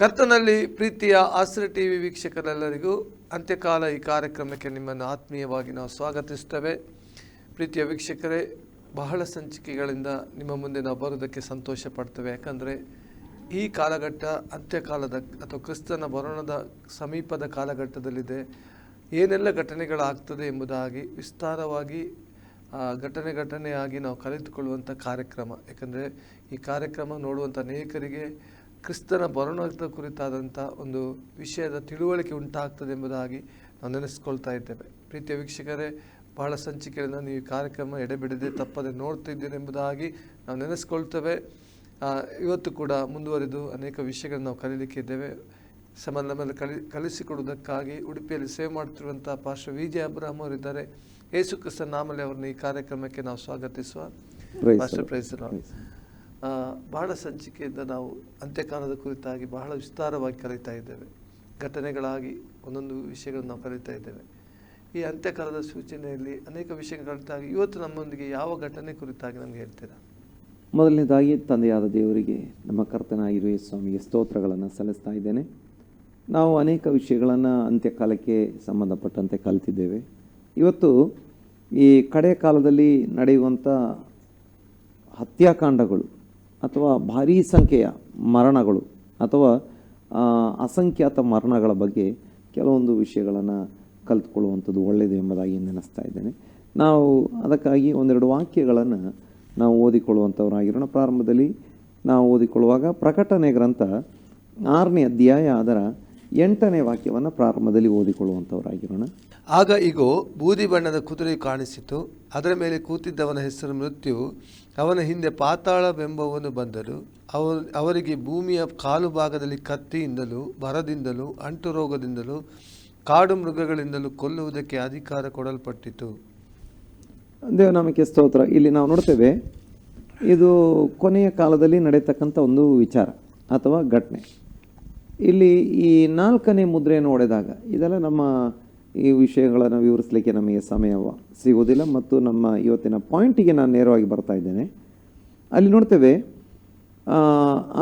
ಕರ್ತನಲ್ಲಿ ಪ್ರೀತಿಯ ಆಸ್ರ T V ವೀಕ್ಷಕರೆಲ್ಲರಿಗೂ ಅಂತ್ಯಕಾಲ ಈ ಕಾರ್ಯಕ್ರಮಕ್ಕೆ ನಿಮ್ಮನ್ನು ಆತ್ಮೀಯವಾಗಿ ನಾವು ಸ್ವಾಗತಿಸ್ತೇವೆ ಪ್ರೀತಿಯ ವೀಕ್ಷಕರೇ, ಬಹಳ ಸಂಚಿಕೆಗಳಿಂದ ನಿಮ್ಮ ಮುಂದೆ ನಾವು ಬರೋದಕ್ಕೆ ಸಂತೋಷ ಪಡ್ತೇವೆ. ಯಾಕಂದರೆ ಈ ಕಾಲಘಟ್ಟ ಅಂತ್ಯಕಾಲದ ಅಥವಾ ಕ್ರಿಸ್ತನ ಬರೋಣದ ಸಮೀಪದ ಕಾಲಘಟ್ಟದಲ್ಲಿದೆ. ಏನೆಲ್ಲ ಘಟನೆಗಳಾಗ್ತದೆ ಎಂಬುದಾಗಿ ವಿಸ್ತಾರವಾಗಿ ಘಟನೆ ಘಟನೆಯಾಗಿ ನಾವು ಕಲಿತುಕೊಳ್ಳುವಂಥ ಕಾರ್ಯಕ್ರಮ. ಯಾಕಂದರೆ ಈ ಕಾರ್ಯಕ್ರಮ ನೋಡುವಂಥ ಅನೇಕರಿಗೆ ಕ್ರಿಸ್ತನ ಬರೋಣದ ಕುರಿತಾದಂಥ ಒಂದು ವಿಷಯದ ತಿಳುವಳಿಕೆ ಉಂಟಾಗ್ತದೆ ಎಂಬುದಾಗಿ ನಾವು ನೆನೆಸ್ಕೊಳ್ತಾ ಇದ್ದೇವೆ. ಪ್ರೀತಿಯ ವೀಕ್ಷಕರೇ ಬಹಳ ಸಂಚಿಕೆಗಳಿಂದ ನೀವು ಈ ಕಾರ್ಯಕ್ರಮ ಎಡೆಬಿಡದೆ ತಪ್ಪದೆ ನೋಡ್ತಿದ್ದೀರಿ ಎಂಬುದಾಗಿ ನಾವು ನೆನೆಸ್ಕೊಳ್ತೇವೆ. ಇವತ್ತು ಕೂಡ ಮುಂದುವರಿದು ಅನೇಕ ವಿಷಯಗಳನ್ನು ನಾವು ಕಲೀಲಿಕ್ಕೆ ಇದ್ದೇವೆ. ಸಮಾನ ಮೇಲೆ ಕಲಿ ಕಲಿಸಿಕೊಡುವುದಕ್ಕಾಗಿ ಉಡುಪಿಯಲ್ಲಿ ಸೇವೆ ಮಾಡ್ತಿರುವಂಥ ಪಾಸ್ಟರ್ ವಿ ಜೆ ಅಬ್ರಾಹಂ ಅವರಿದ್ದಾರೆ. ಯೇಸು ಕ್ರಿಸ್ತ ನಾಮಲೆ ಅವರನ್ನ ಈ ಕಾರ್ಯಕ್ರಮಕ್ಕೆ ನಾವು ಸ್ವಾಗತಿಸುವ. ಪಾಶ್ವ ಪ್ರೈಸ್ ಬಹಳ ಸಂಚಿಕೆಯಿಂದ ನಾವು ಅಂತ್ಯಕಾಲದ ಕುರಿತಾಗಿ ಬಹಳ ವಿಸ್ತಾರವಾಗಿ ಕರೀತಾ ಇದ್ದೇವೆ. ಘಟನೆಗಳಾಗಿ ಒಂದೊಂದು ವಿಷಯಗಳನ್ನು ನಾವು ಕಲಿತಾ ಇದ್ದೇವೆ. ಈ ಅಂತ್ಯಕಾಲದ ಸೂಚನೆಯಲ್ಲಿ ಅನೇಕ ವಿಷಯಗಳು ಇವತ್ತು ನಮ್ಮೊಂದಿಗೆ ಯಾವ ಘಟನೆ ಕುರಿತಾಗಿ ನಮಗೆ ಹೇಳ್ತೀರಾ? ಮೊದಲನೇದಾಗಿ, ತಂದೆಯಾದ ದೇವರಿಗೆ ನಮ್ಮ ಕರ್ತನಾಗಿರುವ ಸ್ವಾಮಿಗೆ ಸ್ತೋತ್ರಗಳನ್ನು ಸಲ್ಲಿಸ್ತಾ ಇದ್ದೇನೆ. ನಾವು ಅನೇಕ ವಿಷಯಗಳನ್ನು ಅಂತ್ಯಕಾಲಕ್ಕೆ ಸಂಬಂಧಪಟ್ಟಂತೆ ಕಲಿತಿದ್ದೇವೆ. ಇವತ್ತು ಈ ಕಡೆಯ ಕಾಲದಲ್ಲಿ ನಡೆಯುವಂಥ ಹತ್ಯಾಕಾಂಡಗಳು ಅಥವಾ ಭಾರೀ ಸಂಖ್ಯೆಯ ಮರಣಗಳು ಅಥವಾ ಅಸಂಖ್ಯಾತ ಮರಣಗಳ ಬಗ್ಗೆ ಕೆಲವೊಂದು ವಿಷಯಗಳನ್ನು ಕಲ್ತ್ಕೊಳ್ಳುವಂಥದ್ದು ಒಳ್ಳೆಯದು ಎಂಬುದಾಗಿ ನೆನೆಸ್ತಾ ಇದ್ದೇನೆ. ನಾವು ಅದಕ್ಕಾಗಿ ಒಂದೆರಡು ವಾಕ್ಯಗಳನ್ನು ನಾವು ಓದಿಕೊಳ್ಳುವಂಥವರಾಗಿರೋಣ. ಪ್ರಾರಂಭದಲ್ಲಿ ನಾವು ಓದಿಕೊಳ್ಳುವಾಗ ಪ್ರಕಟಣೆ ಗ್ರಂಥ ಆರನೇ ಅಧ್ಯಾಯ ಅದರ ಎಂಟನೇ ವಾಕ್ಯವನ್ನು ಪ್ರಾರಂಭದಲ್ಲಿ ಓದಿಕೊಳ್ಳುವಂಥವರಾಗಿರೋಣ. ಆಗ ಈಗ ಬೂದಿ ಬಣ್ಣದ ಕುದುರೆ ಕಾಣಿಸಿತು. ಅದರ ಮೇಲೆ ಕೂತಿದ್ದವನ ಹೆಸರು ಮೃತ್ಯು. ಅವನ ಹಿಂದೆ ಪಾತಾಳವೆಂಬವನು ಬಂದರು ಅವರು ಅವರಿಗೆ ಭೂಮಿಯ ಕಾಲು ಭಾಗದಲ್ಲಿ ಕತ್ತಿಯಿಂದಲೂ ಬರದಿಂದಲೂ ಅಂಟು ರೋಗದಿಂದಲೂ ಕಾಡು ಮೃಗಗಳಿಂದಲೂ ಕೊಲ್ಲುವುದಕ್ಕೆ ಅಧಿಕಾರ ಕೊಡಲ್ಪಟ್ಟಿತು. ದೇವನಾಮಕ್ಕೆ ಸ್ತೋತ್ರ. ಇಲ್ಲಿ ನಾವು ನೋಡ್ತೇವೆ ಇದು ಕೊನೆಯ ಕಾಲದಲ್ಲಿ ನಡೆಯತಕ್ಕಂಥ ಒಂದು ವಿಚಾರ ಅಥವಾ ಘಟನೆ. ಇಲ್ಲಿ ಈ ನಾಲ್ಕನೇ ಮುದ್ರೆಯನ್ನು ಒಡೆದಾಗ ಇದೆಲ್ಲ ನಮ್ಮ ಈ ವಿಷಯಗಳನ್ನು ವಿವರಿಸಲಿಕ್ಕೆ ನಮಗೆ ಸಮಯ ಸಿಗುವುದಿಲ್ಲ ಮತ್ತು ನಮ್ಮ ಇವತ್ತಿನ ಪಾಯಿಂಟಿಗೆ ನಾನು ನೇರವಾಗಿ ಬರ್ತಾ ಇದ್ದೇನೆ. ಅಲ್ಲಿ ನೋಡ್ತೇವೆ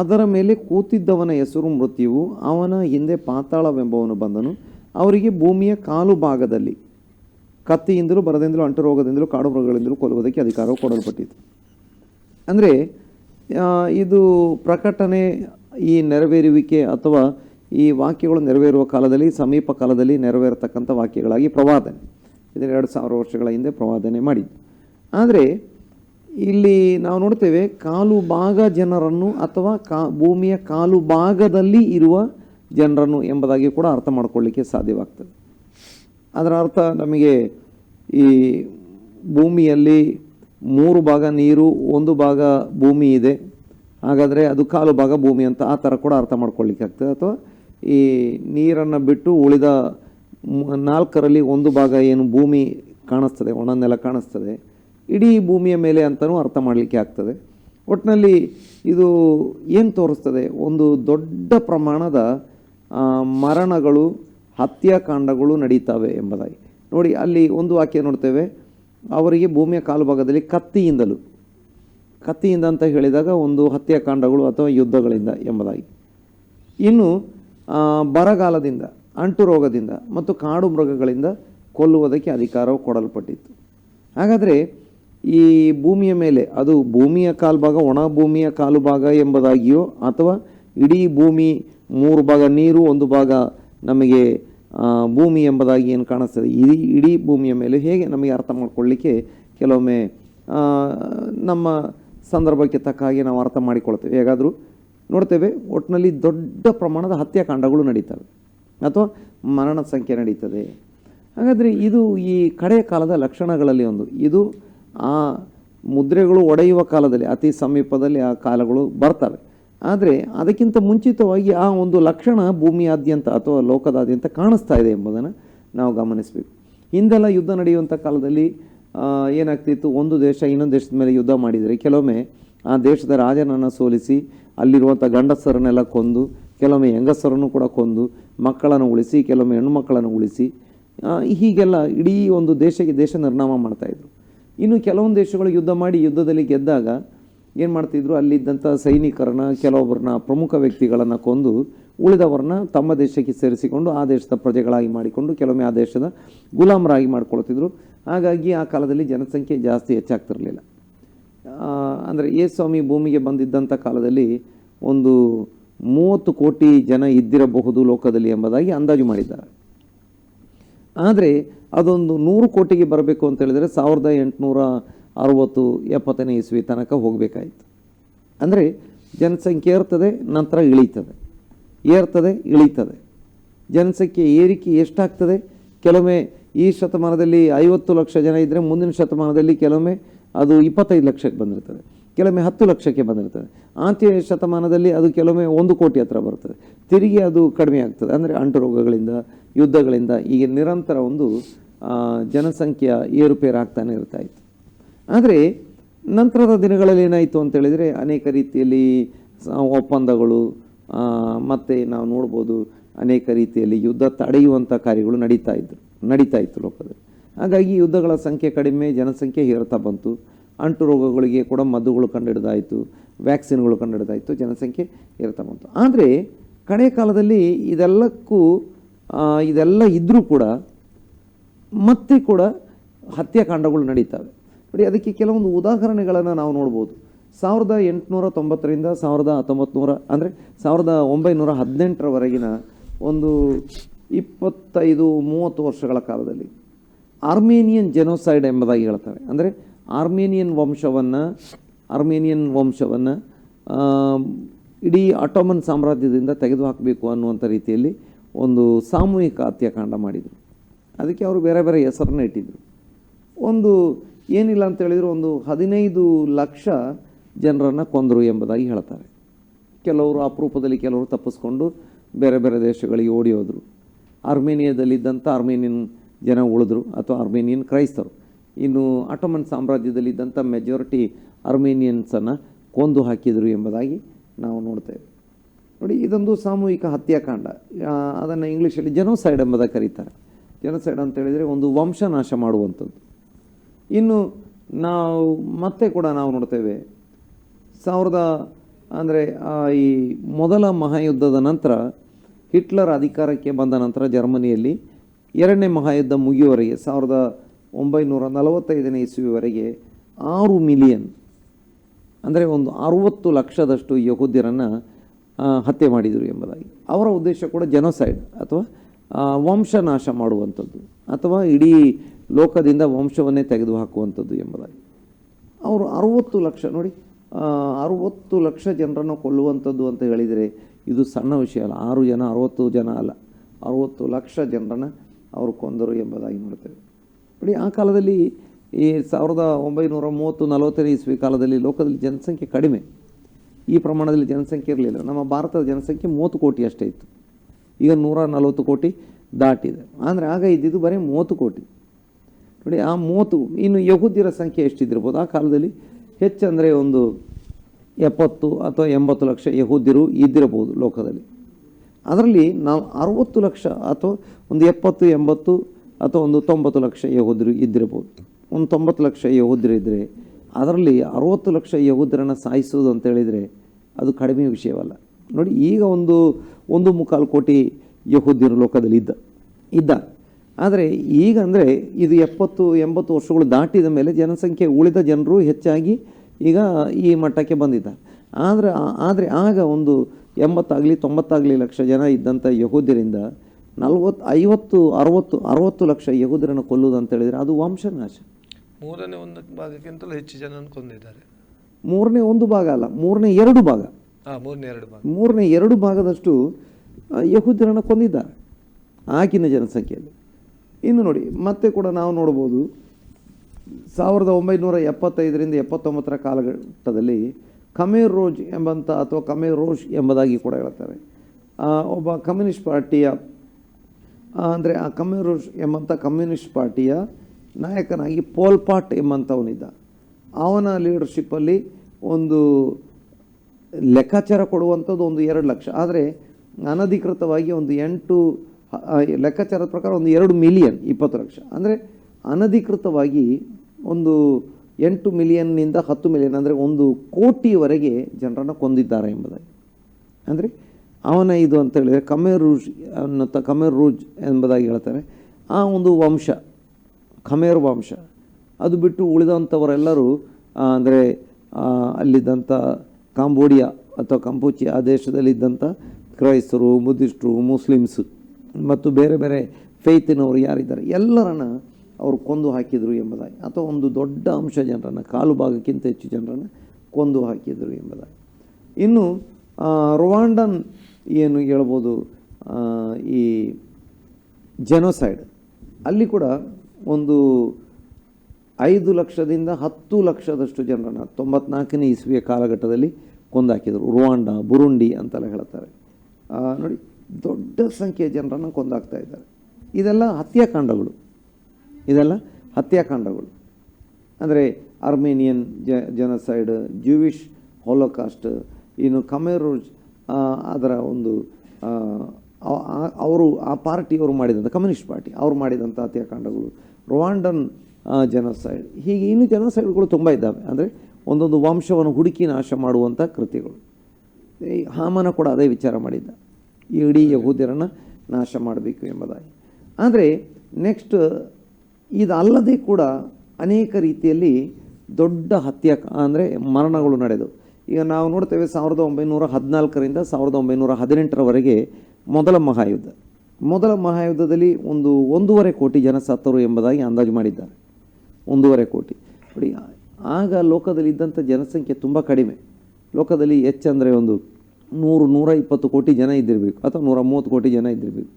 ಅದರ ಮೇಲೆ ಕೂತಿದ್ದವನ ಹೆಸರು ಮೃತ್ಯುವು, ಅವನ ಹಿಂದೆ ಪಾತಾಳವೆಂಬವನು ಬಂದನು. ಅವರಿಗೆ ಭೂಮಿಯ ಕಾಲು ಭಾಗದಲ್ಲಿ, ಕತ್ತಿಯಿಂದಲೂ ಬರದಿಂದಲೂ ಅಂಟು ರೋಗದಿಂದಲೂ ಕಾಡು ಮೃಗಗಳಿಂದಲೂ ಕೊಲ್ಲುವುದಕ್ಕೆ ಅಧಿಕಾರವು ಕೊಡಲ್ಪಟ್ಟಿತು ಅಂದರೆ ಇದು ಪ್ರಕಟಣೆ ಈ ನೆರವೇರುವಿಕೆ ಅಥವಾ ಈ ವಾಕ್ಯಗಳು ನೆರವೇರುವ ಕಾಲದಲ್ಲಿ, ಸಮೀಪ ಕಾಲದಲ್ಲಿ ನೆರವೇರತಕ್ಕಂಥ ವಾಕ್ಯಗಳಾಗಿ ಪ್ರವಾದನೆ. ಇದನ್ನು ಎರಡು ಸಾವಿರ ವರ್ಷಗಳ ಹಿಂದೆ ಪ್ರವಾದನೆ ಮಾಡಿದ್ದು. ಆದರೆ, ಇಲ್ಲಿ ನಾವು ನೋಡ್ತೇವೆ ಕಾಲು ಭಾಗ ಜನರನ್ನು ಅಥವಾ ಕಾ, ಭೂಮಿಯ ಕಾಲು ಭಾಗದಲ್ಲಿ ಇರುವ ಜನರನ್ನು ಎಂಬುದಾಗಿ ಕೂಡ ಅರ್ಥ ಮಾಡ್ಕೊಳ್ಳಿಕ್ಕೆ ಸಾಧ್ಯವಾಗ್ತದೆ. ಅದರ ಅರ್ಥ ನಮಗೆ ಈ ಭೂಮಿಯಲ್ಲಿ ಮೂರು ಭಾಗ ನೀರು, ಒಂದು ಭಾಗ ಭೂಮಿ ಇದೆ. ಹಾಗಾದರೆ ಅದು ಕಾಲು ಭಾಗ ಭೂಮಿ ಅಂತ ಆ ಥರ ಕೂಡ ಅರ್ಥ ಮಾಡ್ಕೊಳ್ಳಿಕ್ಕೆ ಆಗ್ತದೆ. ಅಥವಾ ಈ ನೀರನ್ನು ಬಿಟ್ಟು ಉಳಿದ ನಾಲ್ಕರಲ್ಲಿ ಒಂದು ಭಾಗ ಏನು ಭೂಮಿ ಕಾಣಿಸ್ತದೆ ಒಣ ನೆಲ ಕಾಣಿಸ್ತದೆ, ಇಡೀ ಭೂಮಿಯ ಮೇಲೆ ಅಂತಲೂ ಅರ್ಥ ಮಾಡಲಿಕ್ಕೆ ಆಗ್ತದೆ. ಒಟ್ಟಿನಲ್ಲಿ ಇದು ಏನು ತೋರಿಸ್ತದೆ? ಒಂದು ದೊಡ್ಡ ಪ್ರಮಾಣದ ಮರಣಗಳು, ಹತ್ಯಾಕಾಂಡಗಳು ನಡೀತವೆ ಎಂಬುದಾಗಿ. ನೋಡಿ, ಅಲ್ಲಿ ಒಂದು ವಾಕ್ಯ ನೋಡ್ತೇವೆ. ಅವರಿಗೆ ಭೂಮಿಯ ಕಾಲು ಭಾಗದಲ್ಲಿ ಕತ್ತಿಯಿಂದಲೂ. ಕತ್ತಿಯಿಂದ ಅಂತ ಹೇಳಿದಾಗ ಒಂದು ಹತ್ಯಾಕಾಂಡಗಳು ಅಥವಾ ಯುದ್ಧಗಳಿಂದ ಎಂಬುದಾಗಿ. ಇನ್ನು ಬರಗಾಲದಿಂದ, ಅಂಟು ರೋಗದಿಂದ ಮತ್ತು ಕಾಡು ಮೃಗಗಳಿಂದ ಕೊಲ್ಲುವುದಕ್ಕೆ ಅಧಿಕಾರವು ಕೊಡಲ್ಪಟ್ಟಿತ್ತು. ಹಾಗಾದರೆ ಈ ಭೂಮಿಯ ಮೇಲೆ, ಅದು ಭೂಮಿಯ ಕಾಲು ಭಾಗ ಒಣ ಭೂಮಿಯ ಕಾಲು ಭಾಗ ಎಂಬುದಾಗಿಯೋ ಅಥವಾ ಇಡೀ ಭೂಮಿ ಮೂರು ಭಾಗ ನೀರು, ಒಂದು ಭಾಗ ನಮಗೆ ಭೂಮಿ ಎಂಬುದಾಗಿ ಏನು ಕಾಣಿಸ್ತದೆ? ಇಡೀ ಇಡೀ ಭೂಮಿಯ ಮೇಲೆ ಹೇಗೆ ನಮಗೆ ಅರ್ಥ ಮಾಡ್ಕೊಳ್ಳಿಕ್ಕೆ ಕೆಲವೊಮ್ಮೆ ನಮ್ಮ ಸಂದರ್ಭಕ್ಕೆ ತಕ್ಕ ಹಾಗೆ ನಾವು ಅರ್ಥ ಮಾಡಿಕೊಳ್ತೇವೆ. ಹೇಗಾದರೂ ನೋಡ್ತೇವೆ ಒಟ್ಟಿನಲ್ಲಿ ದೊಡ್ಡ ಪ್ರಮಾಣದ ಹತ್ಯಾಕಾಂಡಗಳು ನಡೀತವೆ. ಅಥವಾ ಮರಣ ಸಂಖ್ಯೆ ನಡೀತದೆ. ಹಾಗಾದರೆ ಇದು ಈ ಕಡೆಯ ಕಾಲದ ಲಕ್ಷಣಗಳಲ್ಲಿ ಒಂದು. ಇದು ಆ ಮುದ್ರೆಗಳು ಒಡೆಯುವ ಕಾಲದಲ್ಲಿ, ಅತಿ ಸಮೀಪದಲ್ಲಿ ಆ ಕಾಲಗಳು ಬರ್ತವೆ. ಆದರೆ ಅದಕ್ಕಿಂತ ಮುಂಚಿತವಾಗಿ ಆ ಒಂದು ಲಕ್ಷಣ ಭೂಮಿಯಾದ್ಯಂತ ಅಥವಾ ಲೋಕದಾದ್ಯಂತ ಕಾಣಿಸ್ತಾ ಇದೆ ಎಂಬುದನ್ನು ನಾವು ಗಮನಿಸಬೇಕು. ಹಿಂದೆಲ್ಲ ಯುದ್ಧ ನಡೆಯುವಂಥ ಕಾಲದಲ್ಲಿ ಏನಾಗ್ತಿತ್ತು? ಒಂದು ದೇಶ, ಇನ್ನೊಂದು ದೇಶದ ಮೇಲೆ ಯುದ್ಧ ಮಾಡಿದರೆ ಕೆಲವೊಮ್ಮೆ ಆ ದೇಶದ ರಾಜನನ್ನು ಸೋಲಿಸಿ ಅಲ್ಲಿರುವಂಥ ಗಂಡಸರನ್ನೆಲ್ಲ ಕೊಂದು, ಕೆಲವೊಮ್ಮೆ ಹೆಂಗಸರನ್ನು ಕೂಡ ಕೊಂದು, ಮಕ್ಕಳನ್ನು ಉಳಿಸಿ, ಕೆಲವೊಮ್ಮೆ ಹೆಣ್ಣು ಮಕ್ಕಳನ್ನು ಉಳಿಸಿ ಹೀಗೆಲ್ಲ ಇಡೀ ಒಂದು ದೇಶಕ್ಕೆ ದೇಶ ನಿರ್ನಾಮ ಮಾಡ್ತಾಯಿದ್ರು ಇನ್ನು ಕೆಲವೊಂದು ದೇಶಗಳು ಯುದ್ಧ ಮಾಡಿ ಯುದ್ಧದಲ್ಲಿ ಗೆದ್ದಾಗ ಏನು ಮಾಡ್ತಿದ್ರು? ಅಲ್ಲಿದ್ದಂಥ ಸೈನಿಕರನ್ನ ಕೆಲವೊಬ್ಬರನ್ನ ಪ್ರಮುಖ ವ್ಯಕ್ತಿಗಳನ್ನು ಕೊಂದು ಉಳಿದವರನ್ನ ತಮ್ಮ ದೇಶಕ್ಕೆ ಸೇರಿಸಿಕೊಂಡು ಆ ದೇಶದ ಪ್ರಜೆಗಳಾಗಿ ಮಾಡಿಕೊಂಡು ಕೆಲವೊಮ್ಮೆ ಆ ದೇಶದ ಗುಲಾಮರಾಗಿ ಮಾಡ್ಕೊಳ್ತಿದ್ರು. ಹಾಗಾಗಿ ಆ ಕಾಲದಲ್ಲಿ ಜನಸಂಖ್ಯೆ ಜಾಸ್ತಿ ಹೆಚ್ಚಾಗ್ತಿರಲಿಲ್ಲ. ಅಂದರೆ ಎ ಸ್ವಾಮಿ ಭೂಮಿಗೆ ಬಂದಿದ್ದಂಥ ಕಾಲದಲ್ಲಿ ಒಂದು ಮೂವತ್ತು ಕೋಟಿ ಜನ ಇದ್ದಿರಬಹುದು ಲೋಕದಲ್ಲಿ ಎಂಬುದಾಗಿ ಅಂದಾಜು ಮಾಡಿದ್ದಾರೆ. ಆದರೆ ಅದೊಂದು ನೂರು ಕೋಟಿಗೆ ಬರಬೇಕು ಅಂತ ಹೇಳಿದರೆ ಸಾವಿರದ ಎಂಟುನೂರ ಅರುವತ್ತು ಎಪ್ಪತ್ತನೇ ಇಸ್ವಿ ತನಕ ಹೋಗಬೇಕಾಯಿತು. ಅಂದರೆ ಜನಸಂಖ್ಯೆ ಏರ್ತದೆ, ನಂತರ ಇಳೀತದೆ. ಏರ್ತದೆ, ಇಳೀತದೆ. ಜನಸಂಖ್ಯೆ ಏರಿಕೆ ಎಷ್ಟಾಗ್ತದೆ? ಕೆಲವೊಮ್ಮೆ ಈ ಶತಮಾನದಲ್ಲಿ ಐವತ್ತು ಲಕ್ಷ ಜನ ಇದ್ದರೆ ಮುಂದಿನ ಶತಮಾನದಲ್ಲಿ ಕೆಲವೊಮ್ಮೆ ಅದು ಇಪ್ಪತ್ತೈದು ಲಕ್ಷಕ್ಕೆ ಬಂದಿರ್ತದೆ, ಕೆಲವೊಮ್ಮೆ ಹತ್ತು ಲಕ್ಷಕ್ಕೆ ಬಂದಿರ್ತದೆ. ಆಂತ್ಯ ಶತಮಾನದಲ್ಲಿ ಅದು ಕೆಲವೊಮ್ಮೆ ಒಂದು ಕೋಟಿ ಹತ್ರ ಬರ್ತದೆ. ತಿರುಗಿ ಅದು ಕಡಿಮೆ ಆಗ್ತದೆ. ಅಂದರೆ ಅಂಟು ರೋಗಗಳಿಂದ ಯುದ್ಧಗಳಿಂದ ಈಗ ನಿರಂತರ ಒಂದು ಜನಸಂಖ್ಯೆಯ ಏರುಪೇರು ಆಗ್ತಾನೆ ಇರ್ತಾ ಇತ್ತು. ಆದರೆ ನಂತರದ ದಿನಗಳಲ್ಲಿ ಏನಾಯಿತು ಅಂತ ಹೇಳಿದರೆ ಅನೇಕ ರೀತಿಯಲ್ಲಿ ಒಪ್ಪಂದಗಳು ಮತ್ತು ನಾವು ನೋಡ್ಬೋದು ಅನೇಕ ರೀತಿಯಲ್ಲಿ ಯುದ್ಧ ತಡೆಯುವಂಥ ಕಾರ್ಯಗಳು ನಡೀತಾ ಇದ್ರು. ನಡೀತಾ ಇತ್ತು ಲೋಕದಲ್ಲಿ. ಹಾಗಾಗಿ ಯುದ್ಧಗಳ ಸಂಖ್ಯೆ ಕಡಿಮೆ, ಜನಸಂಖ್ಯೆ ಹೇರ್ತಾ ಬಂತು. ಅಂಟು ರೋಗಗಳಿಗೆ ಕೂಡ ಮದ್ದುಗಳು ಕಂಡುಹಿಡ್ದಾಯಿತು, ವ್ಯಾಕ್ಸಿನ್ಗಳು ಕಂಡುಹಿಡ್ದಾಯಿತು, ಜನಸಂಖ್ಯೆ ಏರ್ತಾ ಬಂತು. ಆದರೆ ಕಡೆ ಕಾಲದಲ್ಲಿ ಇದೆಲ್ಲಕ್ಕೂ ಇದೆಲ್ಲ ಇದ್ದರೂ ಕೂಡ ಮತ್ತೆ ಕೂಡ ಹತ್ಯಾಕಾಂಡಗಳು ನಡೀತವೆ. ನೋಡಿ, ಅದಕ್ಕೆ ಕೆಲವೊಂದು ಉದಾಹರಣೆಗಳನ್ನು ನಾವು ನೋಡ್ಬೋದು. ಸಾವಿರದ ಎಂಟುನೂರ ತೊಂಬತ್ತರಿಂದ ಸಾವಿರದ ಹತ್ತೊಂಬತ್ತು ನೂರ ಅಂದರೆ ಸಾವಿರದ ಒಂಬೈನೂರ ಹದಿನೆಂಟರವರೆಗಿನ ಒಂದು ಇಪ್ಪತ್ತೈದು, ಮೂವತ್ತು ವರ್ಷಗಳ ಕಾಲದಲ್ಲಿ ಆರ್ಮೇನಿಯನ್ ಜೆನೋಸೈಡ್ ಎಂಬುದಾಗಿ ಹೇಳ್ತಾರೆ. ಅಂದರೆ ಆರ್ಮೇನಿಯನ್ ವಂಶವನ್ನು ಆರ್ಮೇನಿಯನ್ ವಂಶವನ್ನು ಇಡೀ ಆಟೋಮನ್ ಸಾಮ್ರಾಜ್ಯದಿಂದ ತೆಗೆದುಹಾಕಬೇಕು ಅನ್ನುವಂಥ ರೀತಿಯಲ್ಲಿ ಒಂದು ಸಾಮೂಹಿಕ ಹತ್ಯಾಕಾಂಡ ಮಾಡಿದರು. ಅದಕ್ಕೆ ಅವರು ಬೇರೆ ಬೇರೆ ಹೆಸರನ್ನ ಇಟ್ಟಿದ್ದರು ಒಂದು ಏನಿಲ್ಲ ಅಂತ ಹೇಳಿದ್ರು ಒಂದು ಹದಿನೈದು ಲಕ್ಷ ಜನರನ್ನು ಕೊಂದರು ಎಂಬುದಾಗಿ ಹೇಳ್ತಾರೆ. ಕೆಲವರು ಅಪರೂಪದಲ್ಲಿ ಕೆಲವರು ತಪ್ಪಿಸ್ಕೊಂಡು ಬೇರೆ ಬೇರೆ ದೇಶಗಳಿಗೆ ಓಡಿ ಆರ್ಮೇನಿಯಾದಲ್ಲಿದ್ದಂಥ ಅರ್ಮೇನಿಯನ್ ಜನ ಉಳಿದ್ರು ಅಥವಾ ಅರ್ಮೇನಿಯನ್ ಕ್ರೈಸ್ತರು. ಇನ್ನು ಆಟೋಮನ್ ಸಾಮ್ರಾಜ್ಯದಲ್ಲಿದ್ದಂಥ ಮೆಜಾರಿಟಿ ಅರ್ಮೇನಿಯನ್ಸನ್ನು ಕೊಂದು ಹಾಕಿದರು ಎಂಬುದಾಗಿ ನಾವು ನೋಡ್ತೇವೆ. ನೋಡಿ, ಇದೊಂದು ಸಾಮೂಹಿಕ ಹತ್ಯಾಕಾಂಡ. ಅದನ್ನು ಇಂಗ್ಲೀಷಲ್ಲಿ ಜನೋಸೈಡ್ ಎಂಬುದಾಗಿ ಕರೀತಾರೆ. ಜನೋಸೈಡ್ ಅಂತ ಹೇಳಿದರೆ ಒಂದು ವಂಶನಾಶ ಮಾಡುವಂಥದ್ದು. ಇನ್ನು ನಾವು ಮತ್ತೆ ಕೂಡ ನಾವು ನೋಡ್ತೇವೆ, ಸಾವಿರದ, ಅಂದರೆ ಈ ಮೊದಲ ಮಹಾಯುದ್ಧದ ನಂತರ ಹಿಟ್ಲರ್ ಅಧಿಕಾರಕ್ಕೆ ಬಂದ ನಂತರ ಜರ್ಮನಿಯಲ್ಲಿ ಎರಡನೇ ಮಹಾಯುದ್ಧ ಮುಗಿಯುವವರೆಗೆ, ಸಾವಿರದ ಒಂಬೈನೂರ ನಲವತ್ತೈದನೇ ಇಸುವಿವರೆಗೆ ಆರು ಮಿಲಿಯನ್, ಅಂದರೆ ಒಂದು ಅರುವತ್ತು ಲಕ್ಷದಷ್ಟು ಯಹೂದ್ಯರನ್ನು ಹತ್ಯೆ ಮಾಡಿದರು ಎಂಬುದಾಗಿ. ಅವರ ಉದ್ದೇಶ ಕೂಡ ಜನೋಸೈಡ್ ಅಥವಾ ವಂಶನಾಶ ಮಾಡುವಂಥದ್ದು ಅಥವಾ ಇಡೀ ಲೋಕದಿಂದ ವಂಶವನ್ನೇ ತೆಗೆದು ಹಾಕುವಂಥದ್ದು ಎಂಬುದಾಗಿ. ಅವರು ಅರುವತ್ತು ಲಕ್ಷ, ನೋಡಿ ಅರುವತ್ತು ಲಕ್ಷ ಜನರನ್ನು ಕೊಲ್ಲುವಂಥದ್ದು ಅಂತ ಹೇಳಿದರೆ ಇದು ಸಣ್ಣ ವಿಷಯ ಅಲ್ಲ, ಆರು ಜನ, ಅರುವತ್ತು ಜನ ಅಲ್ಲ, ಅರುವತ್ತು ಲಕ್ಷ ಜನರನ್ನು ಅವರು ಕೊಂದರು ಎಂಬುದಾಗಿ ನೋಡ್ತೇವೆ. ನೋಡಿ, ಆ ಕಾಲದಲ್ಲಿ ಈ ಸಾವಿರದ ಒಂಬೈನೂರ ಮೂವತ್ತು, ನಲವತ್ತನೇ ಇಸ್ವಿ ಕಾಲದಲ್ಲಿ ಲೋಕದಲ್ಲಿ ಜನಸಂಖ್ಯೆ ಕಡಿಮೆ. ಈ ಪ್ರಮಾಣದಲ್ಲಿ ಜನಸಂಖ್ಯೆ ಇರಲಿಲ್ಲ. ನಮ್ಮ ಭಾರತದ ಜನಸಂಖ್ಯೆ ಮೂವತ್ತು ಕೋಟಿ ಅಷ್ಟೇ ಇತ್ತು. ಈಗ ನೂರ ನಲವತ್ತು ಕೋಟಿ ದಾಟಿದೆ. ಅಂದರೆ ಆಗ ಇದ್ದಿದ್ದು ಬರೀ ಮೂವತ್ತು ಕೋಟಿ. ನೋಡಿ, ಆ ಮೂವತ್ತು, ಇನ್ನು ಯಹೂದ್ಯರ ಸಂಖ್ಯೆ ಎಷ್ಟಿದ್ದಿರ್ಬೋದು? ಆ ಕಾಲದಲ್ಲಿ ಹೆಚ್ಚಂದರೆ ಒಂದು ಎಪ್ಪತ್ತು ಅಥವಾ ಎಂಬತ್ತು ಲಕ್ಷ ಯಹೂದ್ಯರು ಇದ್ದಿರಬಹುದು ಲೋಕದಲ್ಲಿ. ಅದರಲ್ಲಿ ನಾವು ಅರುವತ್ತು ಲಕ್ಷ ಅಥವಾ ಒಂದು ಎಪ್ಪತ್ತು, ಎಂಬತ್ತು ಅಥವಾ ಒಂದು ತೊಂಬತ್ತು ಲಕ್ಷ ಯಹೂದ್ಯರು ಇದ್ದಿರಬಹುದು. ಒಂದು ತೊಂಬತ್ತು ಲಕ್ಷ ಯಹೂದ್ಯರು ಇದ್ದರೆ ಅದರಲ್ಲಿ ಅರುವತ್ತು ಲಕ್ಷ ಯಹೂದ್ಯರನ್ನು ಸಾಯಿಸೋದು ಅಂತ ಹೇಳಿದರೆ ಅದು ಕಡಿಮೆ ವಿಷಯವಲ್ಲ. ನೋಡಿ, ಈಗ ಒಂದು ಒಂದು ಮುಕ್ಕಾಲು ಕೋಟಿ ಯಹೋದ್ಯರು ಲೋಕದಲ್ಲಿ ಇದ್ದ ಇದ್ದ. ಆದರೆ ಈಗ ಅಂದರೆ ಇದು ಎಪ್ಪತ್ತು, ಎಂಬತ್ತು ವರ್ಷಗಳು ದಾಟಿದ ಮೇಲೆ ಜನಸಂಖ್ಯೆ ಉಳಿದ ಜನರು ಹೆಚ್ಚಾಗಿ ಈಗ ಈ ಮಟ್ಟಕ್ಕೆ ಬಂದಿದ್ದಾರೆ. ಆದರೆ ಆದರೆ ಆಗ ಒಂದು ಎಂಬತ್ತಾಗಲಿ ತೊಂಬತ್ತಾಗಲಿ ಲಕ್ಷ ಜನ ಇದ್ದಂಥ ಯಹೂದ್ಯರಿಂದ ನಲ್ವತ್ತು ಐವತ್ತು ಅರವತ್ತು ಅರವತ್ತು ಲಕ್ಷ ಯಹೂದಿರನ್ನು ಕೊಲ್ಲುವುದು ಅಂತ ಹೇಳಿದರೆ ಅದು ವಂಶನಾಶ. ಮೂರನೇ ಒಂದು ಭಾಗಕ್ಕಿಂತಲೂ ಹೆಚ್ಚು ಜನ ಕೊಂದಿದ್ದಾರೆ. ಮೂರನೇ ಒಂದು ಭಾಗ ಅಲ್ಲ ಮೂರನೇ ಎರಡು ಭಾಗ. ಮೂರನೇ ಎರಡು ಭಾಗ. ಮೂರನೇ ಎರಡು ಭಾಗದಷ್ಟು ಯಹೂದಿರನ್ನು ಯಹೂದ್ಯರನ್ನು ಕೊಂದಿದ್ದಾರೆ. ಆಗಿನ ಜನಸಂಖ್ಯೆಯಲ್ಲಿ. ಇನ್ನು ನೋಡಿ ಮತ್ತೆ ಕೂಡ ನಾವು ನೋಡ್ಬೋದು ಸಾವಿರದ ಒಂಬೈನೂರ ಎಪ್ಪತ್ತೈದರಿಂದ ಎಪ್ಪತ್ತೊಂಬತ್ತರ ಕಾಲಘಟ್ಟದಲ್ಲಿ ಕಮೇರ್ ರೋಜ್ ಎಂಬಂಥ ಅಥವಾ ಕಮೇರ್ ರೋಜ್ ಎಂಬುದಾಗಿ ಕೂಡ ಹೇಳ್ತಾರೆ. ಒಬ್ಬ ಕಮ್ಯುನಿಸ್ಟ್ ಪಾರ್ಟಿಯ ಅಂದರೆ ಆ ಕಮೇರ್ ರೋಜ್ ಎಂಬಂಥ ಕಮ್ಯುನಿಸ್ಟ್ ಪಾರ್ಟಿಯ ನಾಯಕನಾಗಿ ಪೋಲ್ಪಾಟ್ ಎಂಬಂಥವನಿದ್ದ ಅವನ ಲೀಡರ್ಶಿಪ್ಪಲ್ಲಿ ಒಂದು ಲೆಕ್ಕಾಚಾರ ಕೊಡುವಂಥದ್ದು ಒಂದು ಎರಡು ಲಕ್ಷ. ಆದರೆ ಅನಧಿಕೃತವಾಗಿ ಒಂದು ಎಂಟು ಲೆಕ್ಕಾಚಾರದ ಪ್ರಕಾರ ಒಂದು ಎರಡು ಮಿಲಿಯನ್, ಇಪ್ಪತ್ತು ಲಕ್ಷ. ಅಂದರೆ ಅನಧಿಕೃತವಾಗಿ ಒಂದು ಎಂಟು ಮಿಲಿಯನ್ನಿಂದ ಹತ್ತು ಮಿಲಿಯನ್ ಅಂದರೆ ಒಂದು ಕೋಟಿವರೆಗೆ ಜನರನ್ನು ಕೊಂದಿದ್ದಾರೆ ಎಂಬುದಾಗಿ. ಅಂದರೆ ಅವನ ಇದು ಅಂತ ಹೇಳಿದರೆ ಕಮೇರ್ ರೂಜ್ ಅನ್ನೋ ಕಮೇರ್ ರೂಜ್ ಎಂಬುದಾಗಿ ಹೇಳ್ತಾರೆ. ಆ ಒಂದು ವಂಶ, ಖಮೇರ್ ವಂಶ, ಅದು ಬಿಟ್ಟು ಉಳಿದಂಥವರೆಲ್ಲರೂ ಅಂದರೆ ಅಲ್ಲಿದ್ದಂಥ ಕಾಂಬೋಡಿಯಾ ಅಥವಾ ಕಂಪೋಚಿ ಆ ದೇಶದಲ್ಲಿದ್ದಂಥ ಕ್ರೈಸ್ತರು, ಬುದ್ಧಿಸ್ಟ್ರು, ಮುಸ್ಲಿಮ್ಸ್ ಮತ್ತು ಬೇರೆ ಬೇರೆ ಫೇತಿನವರು ಯಾರಿದ್ದಾರೆ? ಎಲ್ಲರನ್ನ ಅವರು ಕೊಂದು ಹಾಕಿದರು ಎಂಬುದಾಗಿ. ಅಥವಾ ಒಂದು ದೊಡ್ಡ ಅಂಶ ಜನರನ್ನು, ಕಾಲು ಭಾಗಕ್ಕಿಂತ ಹೆಚ್ಚು ಜನರನ್ನು ಕೊಂದು ಹಾಕಿದರು ಎಂಬುದಾಗಿ. ಇನ್ನು ರುವಾಂಡನ್ ಏನು ಹೇಳ್ಬೋದು ಈ ಜೆನೋಸೈಡ್ ಅಲ್ಲಿ ಕೂಡ ಒಂದು ಐದು ಲಕ್ಷದಿಂದ ಹತ್ತು ಲಕ್ಷದಷ್ಟು ಜನರನ್ನು ತೊಂಬತ್ನಾಲ್ಕನೇ ಇಸ್ವಿಯ ಕಾಲಘಟ್ಟದಲ್ಲಿ ಕೊಂದಾಕಿದರು. ರುವಾಂಡ, ಬುರುಂಡಿ ಅಂತೆಲ್ಲ ಹೇಳ್ತಾರೆ. ನೋಡಿ, ದೊಡ್ಡ ಸಂಖ್ಯೆಯ ಜನರನ್ನು ಕೊಂದಾಕ್ತಾ ಇದ್ದಾರೆ. ಇದೆಲ್ಲ ಹತ್ಯಾಕಾಂಡಗಳು. ಇದೆಲ್ಲ ಹತ್ಯಾಕಾಂಡಗಳು. ಅಂದರೆ ಅರ್ಮೇನಿಯನ್ ಜ ಜನಸೈಡ್ ಜ್ಯೂವಿಷ್ ಹೋಲೋಕಾಸ್ಟ್ ಇನ್ನು ಕಮೇರೂಜ್ ಅದರ ಒಂದು ಅವರು, ಆ ಪಾರ್ಟಿಯವರು ಮಾಡಿದಂಥ ಕಮ್ಯುನಿಸ್ಟ್ ಪಾರ್ಟಿ, ಅವ್ರು ಮಾಡಿದಂಥ ಹತ್ಯಾಕಾಂಡಗಳು. ರುವಾಂಡನ್ ಜನಸೈಡ್ ಹೀಗೆ ಇನ್ನು ಜನಸೈಡ್ಗಳು ತುಂಬ ಇದ್ದಾವೆ. ಅಂದರೆ ಒಂದೊಂದು ವಂಶವನ್ನು ಹುಡುಕಿ ನಾಶ ಮಾಡುವಂಥ ಕೃತಿಗಳು ಈ ಹಾಮನ ಕೂಡ ಅದೇ ವಿಚಾರ ಮಾಡಿದ್ದ. ಇಡೀ ಯಹೂದ್ಯರನ್ನು ನಾಶ ಮಾಡಬೇಕು ಎಂಬುದಾಗಿ. ಆದರೆ ನೆಕ್ಸ್ಟ್ ಇದಲ್ಲದೆ ಕೂಡ ಅನೇಕ ರೀತಿಯಲ್ಲಿ ದೊಡ್ಡ ಹತ್ಯೆ ಅಂದರೆ ಮರಣಗಳು ನಡೆದು. ಈಗ ನಾವು ನೋಡ್ತೇವೆ ಸಾವಿರದ ಒಂಬೈನೂರ ಹದಿನಾಲ್ಕರಿಂದ ಸಾವಿರದ ಒಂಬೈನೂರ ಹದಿನೆಂಟರವರೆಗೆ ಮೊದಲ ಮಹಾಯುದ್ಧ. ಮೊದಲ ಮಹಾಯುದ್ಧದಲ್ಲಿ ಒಂದು ಒಂದೂವರೆ ಕೋಟಿ ಜನ ಸತ್ತರು ಎಂಬುದಾಗಿ ಅಂದಾಜು ಮಾಡಿದ್ದಾರೆ. ಒಂದೂವರೆ ಕೋಟಿ. ನೋಡಿ, ಆಗ ಲೋಕದಲ್ಲಿ ಇದ್ದಂಥ ಜನಸಂಖ್ಯೆ ತುಂಬ ಕಡಿಮೆ. ಲೋಕದಲ್ಲಿ ಹೆಚ್ಚಂದರೆ ಒಂದು ನೂರು, ನೂರ ಇಪ್ಪತ್ತು ಕೋಟಿ ಜನ ಇದ್ದಿರಬೇಕು ಅಥವಾ ನೂರ ಮೂವತ್ತು ಕೋಟಿ ಜನ ಇದ್ದಿರಬೇಕು.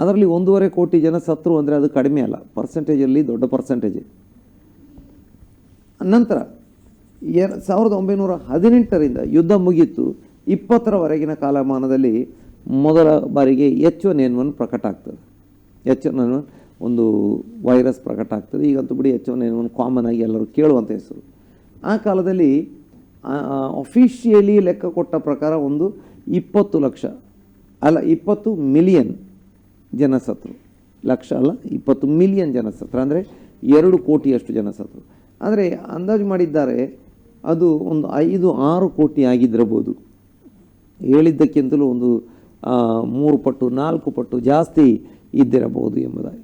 ಅದರಲ್ಲಿ ಒಂದೂವರೆ ಕೋಟಿ ಜನ ಸತ್ರು ಅಂದರೆ ಅದು ಕಡಿಮೆ ಅಲ್ಲ. ಪರ್ಸೆಂಟೇಜಲ್ಲಿ ದೊಡ್ಡ ಪರ್ಸೆಂಟೇಜ್ ನಂತರ ಎರ ಸಾವಿರದ ಒಂಬೈನೂರ ಹದಿನೆಂಟರಿಂದ ಯುದ್ಧ ಮುಗಿಯಿತು. ಇಪ್ಪತ್ತರವರೆಗಿನ ಕಾಲಮಾನದಲ್ಲಿ ಮೊದಲ ಬಾರಿಗೆ ಎಚ್ ಒನ್ ಎನ್ ಒನ್ ಪ್ರಕಟ ಆಗ್ತದೆ. ಎಚ್ ಒನ್ ಎನ್ ಒನ್ ಒಂದು ವೈರಸ್ ಪ್ರಕಟ ಆಗ್ತದೆ. ಈಗಂತೂ ಬಿಡಿ H one N one common ಆಗಿ ಎಲ್ಲರೂ ಕೇಳುವಂಥ ಹೆಸರು. ಆ ಕಾಲದಲ್ಲಿ ಅಫಿಷಿಯಲಿ ಲೆಕ್ಕ ಕೊಟ್ಟ ಪ್ರಕಾರ ಒಂದು ಇಪ್ಪತ್ತು ಲಕ್ಷ, ಅಲ್ಲ ಇಪ್ಪತ್ತು ಮಿಲಿಯನ್ ಜನ ಸತ್ರು ಲಕ್ಷ ಅಲ್ಲ, ಇಪ್ಪತ್ತು ಮಿಲಿಯನ್ ಜನ ಸತ್ರು ಅಂದರೆ ಎರಡು ಕೋಟಿಯಷ್ಟು ಜನಸತ್ರು. ಆದರೆ ಅಂದಾಜು ಮಾಡಿದ್ದಾರೆ ಅದು ಒಂದು ಐದು ಆರು ಕೋಟಿ ಆಗಿದ್ದಿರಬಹುದು ಹೇಳಿದ್ದಕ್ಕಿಂತಲೂ ಒಂದು ಮೂರು ಪಟ್ಟು, ನಾಲ್ಕು ಪಟ್ಟು ಜಾಸ್ತಿ ಇದ್ದಿರಬಹುದು ಎಂಬುದಾಗಿ.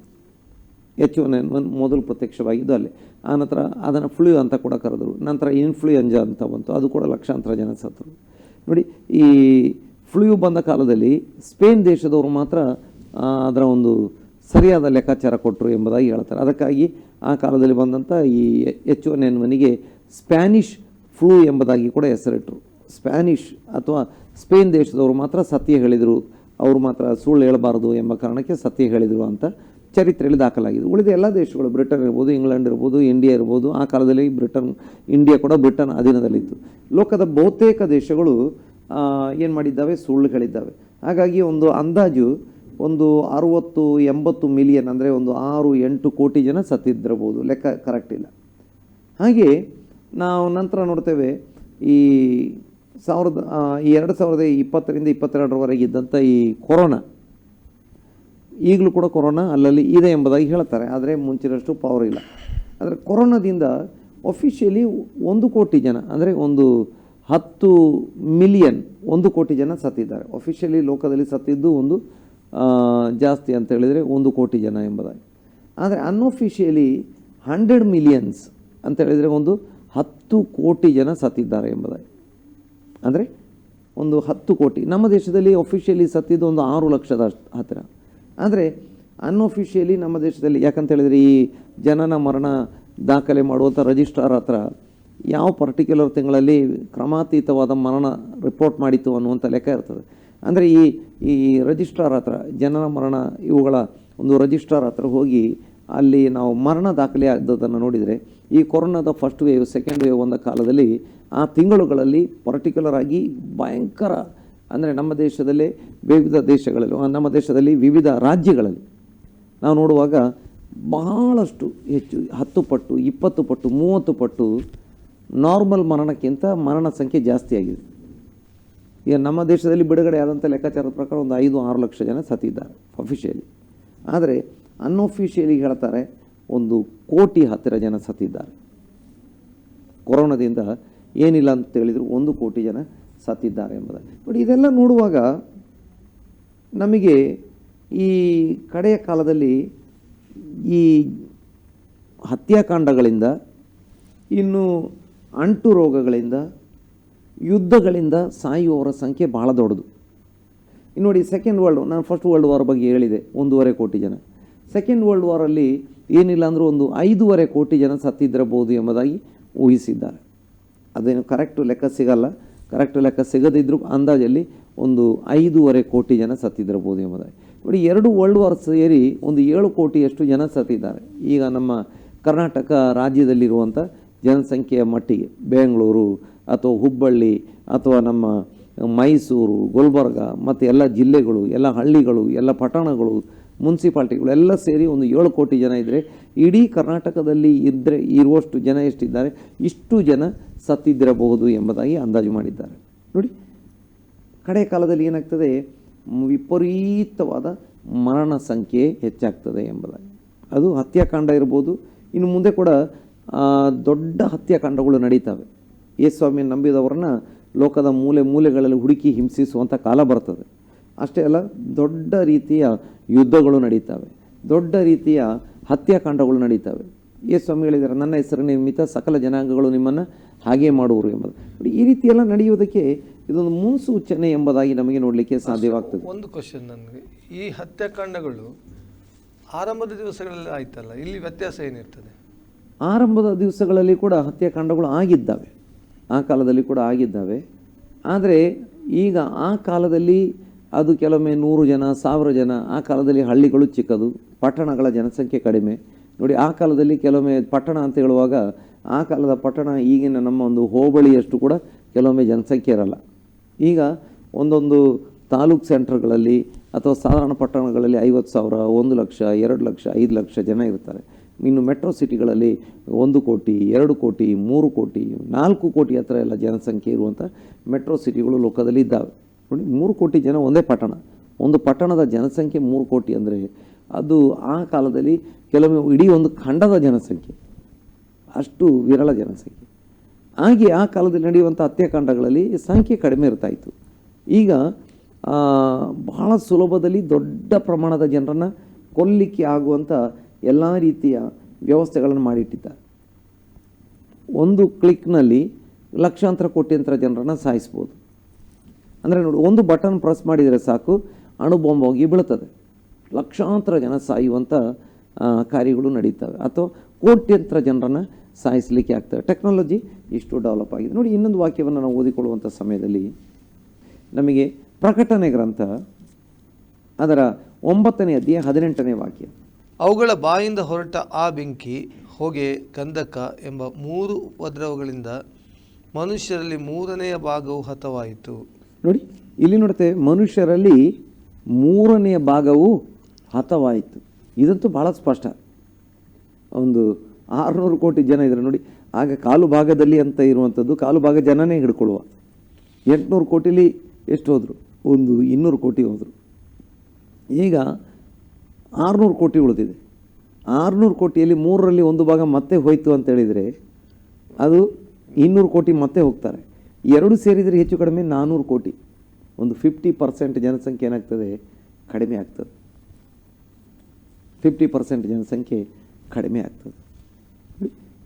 ಎಚ್ ಒನ್ ಎನ್ ಒನ್ ಮೊದಲು ಪ್ರತ್ಯಕ್ಷವಾಗಿದ್ದು ಅಲ್ಲೇ. ಆನಂತರ ಅದನ್ನು ಫ್ಲೂ ಅಂತ ಕೂಡ ಕರೆದರು. ನಂತರ ಇನ್ಫ್ಲೂಯೆಂಜಾ ಅಂತ ಬಂತು. ಅದು ಕೂಡ ಲಕ್ಷಾಂತರ ಜನ ಸತ್ತರು ನೋಡಿ, ಈ ಫ್ಲೂ ಬಂದ ಕಾಲದಲ್ಲಿ ಸ್ಪೇನ್ ದೇಶದವರು ಮಾತ್ರ ಅದರ ಒಂದು ಸರಿಯಾದ ಲೆಕ್ಕಾಚಾರ ಕೊಟ್ಟರು ಎಂಬುದಾಗಿ ಹೇಳ್ತಾರೆ. ಅದಕ್ಕಾಗಿ ಆ ಕಾಲದಲ್ಲಿ ಬಂದಂಥ ಈ ಎಚ್ ಒನ್ ಎನ್ ಒನಿಗೆ ಸ್ಪ್ಯಾನಿಷ್ ಫ್ಲೂ ಎಂಬುದಾಗಿ ಕೂಡ ಹೆಸರಿಟ್ಟರು ಸ್ಪ್ಯಾನಿಷ್ ಅಥವಾ ಸ್ಪೇನ್ ದೇಶದವರು ಮಾತ್ರ ಸತ್ಯ ಹೇಳಿದರು, ಅವರು ಮಾತ್ರ ಸುಳ್ಳು ಹೇಳಬಾರದು ಎಂಬ ಕಾರಣಕ್ಕೆ ಸತ್ಯ ಹೇಳಿದರು ಅಂತ ಚರಿತ್ರೆಯಲ್ಲಿ ದಾಖಲಾಗಿದೆ. ಉಳಿದ ಎಲ್ಲ ದೇಶಗಳು, ಬ್ರಿಟನ್ ಇರ್ಬೋದು, ಇಂಗ್ಲೆಂಡ್ ಇರ್ಬೋದು, ಇಂಡಿಯಾ ಇರ್ಬೋದು, ಆ ಕಾಲದಲ್ಲಿ ಬ್ರಿಟನ್, ಇಂಡಿಯಾ ಕೂಡ ಬ್ರಿಟನ್ ಅಧೀನದಲ್ಲಿತ್ತು. ಲೋಕದ ಬಹುತೇಕ ದೇಶಗಳು ಏನು ಮಾಡಿದ್ದಾವೆ? ಸುಳ್ಳುಗಳಿದ್ದಾವೆ ಹಾಗಾಗಿ ಒಂದು ಅಂದಾಜು ಒಂದು ಅರುವತ್ತು, ಎಂಬತ್ತು ಮಿಲಿಯನ್ ಅಂದರೆ ಒಂದು ಆರು, ಎಂಟು ಕೋಟಿ ಜನ ಸತ್ತಿದ್ದಿರಬಹುದು. ಲೆಕ್ಕ ಕರೆಕ್ಟ್ ಇಲ್ಲ. ಹಾಗೆ ನಾವು ನಂತರ ನೋಡ್ತೇವೆ ಈ ಸಾವಿರದ ಈ ಎರಡು ಸಾವಿರದ ಇಪ್ಪತ್ತರಿಂದ ಇಪ್ಪತ್ತೆರಡರವರೆಗೆ ಇದ್ದಂಥ ಈ ಕೊರೋನಾ. ಈಗಲೂ ಕೂಡ ಕೊರೋನಾ ಅಲ್ಲಲ್ಲಿ ಇದೆ ಎಂಬುದಾಗಿ ಹೇಳ್ತಾರೆ. ಆದರೆ ಮುಂಚಿನಷ್ಟು ಪವರ್ ಇಲ್ಲ. ಆದರೆ ಕೊರೋನಾದಿಂದ ಒಫಿಷಿಯಲಿ ಒಂದು ಕೋಟಿ ಜನ, ಅಂದರೆ ಒಂದು ಹತ್ತು ಮಿಲಿಯನ್ ಒಂದು ಕೋಟಿ ಜನ ಸತ್ತಿದ್ದಾರೆ. ಅಫಿಷಿಯಲಿ ಲೋಕದಲ್ಲಿ ಸತ್ತಿದ್ದು ಒಂದು ಜಾಸ್ತಿ ಅಂತ ಹೇಳಿದರೆ ಒಂದು ಕೋಟಿ ಜನ ಎಂಬುದಾಗಿ. ಆದರೆ ಅನ್ಒಫಿಷಿಯಲಿ ಹಂಡ್ರೆಡ್ ಮಿಲಿಯನ್ಸ್ ಅಂತ ಹೇಳಿದರೆ ಒಂದು ಹತ್ತು ಕೋಟಿ ಜನ ಸತ್ತಿದ್ದಾರೆ ಎಂಬುದಾಗಿ. ಅಂದರೆ ಒಂದು ಹತ್ತು ಕೋಟಿ. ನಮ್ಮ ದೇಶದಲ್ಲಿ ಅಫಿಷಿಯಲಿ ಸತ್ತಿದ್ದು ಒಂದು ಆರು ಲಕ್ಷದ ಹತ್ತಿರ. ಆದರೆ ಅನ್ಒಫಿಷಿಯಲಿ ನಮ್ಮ ದೇಶದಲ್ಲಿ ಯಾಕಂತ ಹೇಳಿದರೆ ಈ ಜನನ ಮರಣ ದಾಖಲೆ ಮಾಡುವಂಥ ರಿಜಿಸ್ಟ್ರಾರ್ ಹತ್ರ ಯಾವ ಪರ್ಟಿಕ್ಯುಲರ್ ತಿಂಗಳಲ್ಲಿ ಕ್ರಮಾತೀತವಾದ ಮರಣ ರಿಪೋರ್ಟ್ ಮಾಡಿತ್ತು ಅನ್ನುವಂಥ ಲೆಕ್ಕ ಇರ್ತದೆ. ಅಂದರೆ ಈ ಈ ರಿಜಿಸ್ಟ್ರಾರ್ ಹತ್ರ, ಜನನ ಮರಣ, ಇವುಗಳ ಒಂದು ರಿಜಿಸ್ಟ್ರಾರ್ ಹತ್ರ ಹೋಗಿ ಅಲ್ಲಿ ನಾವು ಮರಣ ದಾಖಲೆ ಆದದನ್ನು ನೋಡಿದರೆ, ಈ ಕೊರೋನಾದ ಫಸ್ಟ್ ವೇವ್ ಸೆಕೆಂಡ್ ವೇವ್ ಒಂದ ಕಾಲದಲ್ಲಿ ಆ ತಿಂಗಳುಗಳಲ್ಲಿ ಪರ್ಟಿಕ್ಯುಲರ್ ಆಗಿ ಭಯಂಕರ, ಅಂದರೆ ನಮ್ಮ ದೇಶದಲ್ಲೇ ವಿವಿಧ ದೇಶಗಳಲ್ಲಿ, ನಮ್ಮ ದೇಶದಲ್ಲಿ ವಿವಿಧ ರಾಜ್ಯಗಳಲ್ಲಿ ನಾವು ನೋಡುವಾಗ ಬಹಳಷ್ಟು ಹೆಚ್ಚು, ಹತ್ತು ಪಟ್ಟು, ಇಪ್ಪತ್ತು ಪಟ್ಟು, ಮೂವತ್ತು ಪಟ್ಟು ನಾರ್ಮಲ್ ಮರಣಕ್ಕಿಂತ ಮರಣ ಸಂಖ್ಯೆ ಜಾಸ್ತಿ ಆಗಿದೆ. ಈಗ ನಮ್ಮ ದೇಶದಲ್ಲಿ ಬಿಡುಗಡೆ ಆದಂಥ ಲೆಕ್ಕಾಚಾರದ ಪ್ರಕಾರ ಒಂದು ಐದು ಆರು ಲಕ್ಷ ಜನ ಸತ್ತಿದ್ದಾರೆ ಅಫಿಷಿಯಲಿ ಆದರೆ ಅನ್ಅಫಿಷಿಯಲಿ ಹೇಳ್ತಾರೆ, ಒಂದು ಕೋಟಿ ಹತ್ತಿರ ಜನ ಸತ್ತಿದ್ದಾರೆ ಕೊರೋನಾದಿಂದ ಏನಿಲ್ಲ ಅಂತ ಹೇಳಿದ್ರು ಒಂದು ಕೋಟಿ ಜನ ಸತ್ತಿದ್ದಾರೆ ಎಂಬುದಾಗಿ. ಬಟ್ ಇದೆಲ್ಲ ನೋಡುವಾಗ ನಮಗೆ ಈ ಕಡೆಯ ಕಾಲದಲ್ಲಿ ಈ ಹತ್ಯಾಕಾಂಡಗಳಿಂದ, ಇನ್ನು ಅಂಟು ರೋಗಗಳಿಂದ ಯುದ್ಧಗಳಿಂದ ಸಾಯುವವರ ಸಂಖ್ಯೆ ಭಾಳ ದೊಡ್ಡದು. ಇನ್ನು ನೋಡಿ ಸೆಕೆಂಡ್ ವರ್ಲ್ಡ್ ನಾನು ಫಸ್ಟ್ ವರ್ಲ್ಡ್ ವಾರ್ ಬಗ್ಗೆ ಹೇಳಿದೆ, ಒಂದೂವರೆ ಕೋಟಿ ಜನ. ಸೆಕೆಂಡ್ ವರ್ಲ್ಡ್ ವಾರಲ್ಲಿ ಏನಿಲ್ಲ ಅಂದರೂ ಒಂದು ಐದೂವರೆ ಕೋಟಿ ಜನ ಸತ್ತಿದ್ದಿರಬಹುದು ಎಂಬುದಾಗಿ ಊಹಿಸಿದ್ದಾರೆ. ಅದೇನು ಕರೆಕ್ಟ್ ಲೆಕ್ಕ ಸಿಗಲ್ಲ. ಕರೆಕ್ಟ್ ಲೆಕ್ಕ ಸಿಗದಿದ್ದರೂ ಅಂದಾಜಲ್ಲಿ ಒಂದು ಐದೂವರೆ ಕೋಟಿ ಜನ ಸತ್ತಿದ್ದಿರಬಹುದು ಎಂಬುದಾಗಿ. ನೋಡಿ, ಎರಡು ವರ್ಲ್ಡ್ ವಾರ್ ಸೇರಿ ಒಂದು ಏಳು ಕೋಟಿಯಷ್ಟು ಜನ ಸತ್ತಿದ್ದಾರೆ. ಈಗ ನಮ್ಮ ಕರ್ನಾಟಕ ರಾಜ್ಯದಲ್ಲಿರುವಂಥ ಜನಸಂಖ್ಯೆಯ ಮಟ್ಟಿಗೆ. ಬೆಂಗಳೂರು ಅಥವಾ ಹುಬ್ಬಳ್ಳಿ ಅಥವಾ ನಮ್ಮ ಮೈಸೂರು, ಗುಲ್ಬರ್ಗ ಮತ್ತು ಎಲ್ಲ ಜಿಲ್ಲೆಗಳು, ಎಲ್ಲ ಹಳ್ಳಿಗಳು, ಎಲ್ಲ ಪಟ್ಟಣಗಳು, ಮುನ್ಸಿಪಾಲ್ಟಿಗಳು ಎಲ್ಲ ಸೇರಿ ಒಂದು ಏಳು ಕೋಟಿ ಜನ ಇದ್ದರೆ ಇಡೀ ಕರ್ನಾಟಕದಲ್ಲಿ ಇದ್ದರೆ ಇರುವಷ್ಟು ಜನ ಎಷ್ಟಿದ್ದಾರೆ? ಇಷ್ಟು ಜನ ಸತ್ತಿದ್ದಿರಬಹುದು ಎಂಬುದಾಗಿ ಅಂದಾಜು ಮಾಡಿದ್ದಾರೆ. ನೋಡಿ, ಕಡೆ ಕಾಲದಲ್ಲಿ ಏನಾಗ್ತದೆ? ವಿಪರೀತವಾದ ಮರಣ ಸಂಖ್ಯೆ ಹೆಚ್ಚಾಗ್ತದೆ ಎಂಬುದಾಗಿ. ಅದು ಹತ್ಯಾಕಾಂಡ ಇರ್ಬೋದು. ಇನ್ನು ಮುಂದೆ ಕೂಡ ದೊಡ್ಡ ಹತ್ಯಾಕಾಂಡಗಳು ನಡೀತವೆ. ಯೇಸ್ವಾಮಿ ನಂಬಿದವ್ರನ್ನ ಲೋಕದ ಮೂಲೆ ಮೂಲೆಗಳಲ್ಲಿ ಹುಡುಕಿ ಹಿಂಸಿಸುವಂಥ ಕಾಲ ಬರ್ತದೆ. ಅಷ್ಟೇ ಅಲ್ಲ ದೊಡ್ಡ ರೀತಿಯ ಯುದ್ಧಗಳು ನಡೀತವೆ. ದೊಡ್ಡ ರೀತಿಯ ಹತ್ಯಾಕಾಂಡಗಳು ನಡೀತವೆ. ಯೇಸ್ವಾಮಿ ಹೇಳಿದ್ದಾರೆ ನನ್ನ ಹೆಸರು ನಿರ್ಮಿತ ಸಕಲ ಜನಾಂಗಗಳು ನಿಮ್ಮನ್ನು ಹಾಗೆ ಮಾಡುವರು ಎಂಬುದು. ಈ ರೀತಿಯೆಲ್ಲ ಎಲ್ಲ ನಡೆಯುವುದಕ್ಕೆ ಇದೊಂದು ಮುನ್ಸೂಚನೆ ಎಂಬುದಾಗಿ ನಮಗೆ ನೋಡಲಿಕ್ಕೆ ಸಾಧ್ಯವಾಗ್ತದೆ. ಒಂದು ಕ್ವಶನ್ ನನಗೆ. ಈ ಹತ್ಯಾಕಾಂಡಗಳು ಆರಂಭದ ದಿವಸಗಳಲ್ಲಿ ಆಯ್ತಲ್ಲ ಇಲ್ಲಿ ವ್ಯತ್ಯಾಸ ಏನಿರ್ತದೆ? ಆರಂಭದ ದಿವಸಗಳಲ್ಲಿ ಕೂಡ ಹತ್ಯಾಕಾಂಡಗಳು ಆಗಿದ್ದಾವೆ. ಆ ಕಾಲದಲ್ಲಿ ಕೂಡ ಆಗಿದ್ದಾವೆ. ಆದರೆ ಈಗ ಆ ಕಾಲದಲ್ಲಿ ಅದು ಕೆಲವೊಮ್ಮೆ ನೂರು ಜನ, ಸಾವಿರ ಜನ, ಆ ಕಾಲದಲ್ಲಿ ಹಳ್ಳಿಗಳು ಚಿಕ್ಕದು, ಪಟ್ಟಣಗಳ ಜನಸಂಖ್ಯೆ ಕಡಿಮೆ. ನೋಡಿ, ಆ ಕಾಲದಲ್ಲಿ ಕೆಲವೊಮ್ಮೆ ಪಟ್ಟಣ ಅಂತ ಹೇಳುವಾಗ ಆ ಕಾಲದ ಪಟ್ಟಣ ಈಗಿನ ನಮ್ಮ ಒಂದು ಹೋಬಳಿಯಷ್ಟು ಕೂಡ ಕೆಲವೊಮ್ಮೆ ಜನಸಂಖ್ಯೆ ಇರಲ್ಲ. ಈಗ ಒಂದೊಂದು ತಾಲೂಕು ಸೆಂಟರ್ಗಳಲ್ಲಿ ಅಥವಾ ಸಾಧಾರಣ ಪಟ್ಟಣಗಳಲ್ಲಿ ಐವತ್ತು ಸಾವಿರ, ಒಂದು ಲಕ್ಷ, ಎರಡು ಲಕ್ಷ, ಐದು ಲಕ್ಷ ಜನ ಇರ್ತಾರೆ. ಇನ್ನು ಮೆಟ್ರೋ ಸಿಟಿಗಳಲ್ಲಿ ಒಂದು ಕೋಟಿ, ಎರಡು ಕೋಟಿ, ಮೂರು ಕೋಟಿ, ನಾಲ್ಕು ಕೋಟಿ ಹತ್ರ ಎಲ್ಲ ಜನಸಂಖ್ಯೆ ಇರುವಂಥ ಮೆಟ್ರೋ ಸಿಟಿಗಳು ಲೋಕದಲ್ಲಿ ಇದ್ದಾವೆ. ನೋಡಿ, ಮೂರು ಕೋಟಿ ಜನ ಒಂದೇ ಪಟ್ಟಣ. ಒಂದು ಪಟ್ಟಣದ ಜನಸಂಖ್ಯೆ ಮೂರು ಕೋಟಿ ಅಂದರೆ ಅದು ಆ ಕಾಲದಲ್ಲಿ ಕೆಲವೊಮ್ಮೆ ಇಡೀ ಒಂದು ಖಂಡದ ಜನಸಂಖ್ಯೆ, ಅಷ್ಟು ವಿರಳ ಜನಸಂಖ್ಯೆ. ಹಾಗೆ ಆ ಕಾಲದಲ್ಲಿ ನಡೆಯುವಂಥ ಹತ್ಯಾಕಾಂಡಗಳಲ್ಲಿ ಸಂಖ್ಯೆ ಕಡಿಮೆ ಇರ್ತಾ ಇತ್ತು. ಈಗ ಬಹಳ ಸುಲಭದಲ್ಲಿ ದೊಡ್ಡ ಪ್ರಮಾಣದ ಜನರನ್ನು ಕೊಲ್ಲಿಕ್ಕೆ ಆಗುವಂಥ ಎಲ್ಲ ರೀತಿಯ ವ್ಯವಸ್ಥೆಗಳನ್ನು ಮಾಡಿಟ್ಟಿದ್ದಾರೆ. ಒಂದು ಕ್ಲಿಕ್ನಲ್ಲಿ ಲಕ್ಷಾಂತರ ಕೋಟ್ಯಂತರ ಜನರನ್ನು ಸಾಯಿಸ್ಬೋದು. ಅಂದರೆ ನೋಡಿ, ಒಂದು ಬಟನ್ ಪ್ರೆಸ್ ಮಾಡಿದರೆ ಸಾಕು ಅಣುಬಾಂಬ್ ಹೋಗಿ ಬೀಳ್ತದೆ ಲಕ್ಷಾಂತರ ಜನ ಸಾಯುವಂಥ ಕಾರ್ಯಗಳು ನಡೀತವೆ. ಅಥವಾ ಕೋಟ್ಯಂತರ ಜನರನ್ನು ಸಾಯಿಸಲಿಕ್ಕೆ ಆಗ್ತವೆ. ಟೆಕ್ನಾಲಜಿ ಇಷ್ಟು ಡೆವಲಪ್ ಆಗಿದೆ. ನೋಡಿ, ಇನ್ನೊಂದು ವಾಕ್ಯವನ್ನು ನಾವು ಓದಿಕೊಳ್ಳುವಂಥ ಸಮಯದಲ್ಲಿ ನಮಗೆ ಪ್ರಕಟಣೆ ಗ್ರಂಥ ಅದರ ಒಂಬತ್ತನೇ ಅಧ್ಯಾಯ ಹದಿನೆಂಟನೇ ವಾಕ್ಯ. ಅವುಗಳ ಬಾಯಿಂದ ಹೊರಟ ಆ ಬೆಂಕಿ, ಹೊಗೆ ಗಂಧಕ ಎಂಬ ಮೂರು ಉಪದ್ರವಗಳಿಂದ ಮನುಷ್ಯರಲ್ಲಿ ಮೂರನೆಯ ಭಾಗವು ಹತವಾಯಿತು. ನೋಡಿ, ಇಲ್ಲಿ ನೋಡ್ತೇವೆ ಮನುಷ್ಯರಲ್ಲಿ ಮೂರನೆಯ ಭಾಗವು ಹತವಾಯಿತು. ಇದಂತೂ ಬಹಳ ಸ್ಪಷ್ಟ. ಒಂದು ಆರುನೂರು ಕೋಟಿ ಜನ ಇದ್ದಾರೆ ನೋಡಿ. ಆಗ ಕಾಲು ಭಾಗದಲ್ಲಿ ಅಂತ ಇರುವಂಥದ್ದು, ಕಾಲು ಭಾಗ ಜನನೇ ಹಿಡ್ಕೊಳ್ಳುವ. ಎಂಟುನೂರು ಕೋಟಿಲಿ ಎಷ್ಟು ಹೋದರು? ಒಂದು ಇನ್ನೂರು ಕೋಟಿ ಹೋದರು. ಈಗ ಆರುನೂರು ಕೋಟಿ ಉಳಿದಿದೆ. ಆರುನೂರು ಕೋಟಿಯಲ್ಲಿ ಮೂರರಲ್ಲಿ ಒಂದು ಭಾಗ ಮತ್ತೆ ಹೋಯಿತು ಅಂತ ಹೇಳಿದರೆ ಅದು ಇನ್ನೂರು ಕೋಟಿ ಮತ್ತೆ ಹೋಗ್ತಾರೆ. ಎರಡು ಸೇರಿದರೆ ಹೆಚ್ಚು ಕಡಿಮೆ ನಾನ್ನೂರು ಕೋಟಿ. ಒಂದು ಫಿಫ್ಟಿ ಪರ್ಸೆಂಟ್ ಜನಸಂಖ್ಯೆ ಏನಾಗ್ತದೆ? ಕಡಿಮೆ ಆಗ್ತದೆ. ಫಿಫ್ಟಿ ಪರ್ಸೆಂಟ್ ಜನಸಂಖ್ಯೆ ಕಡಿಮೆ ಆಗ್ತದೆ.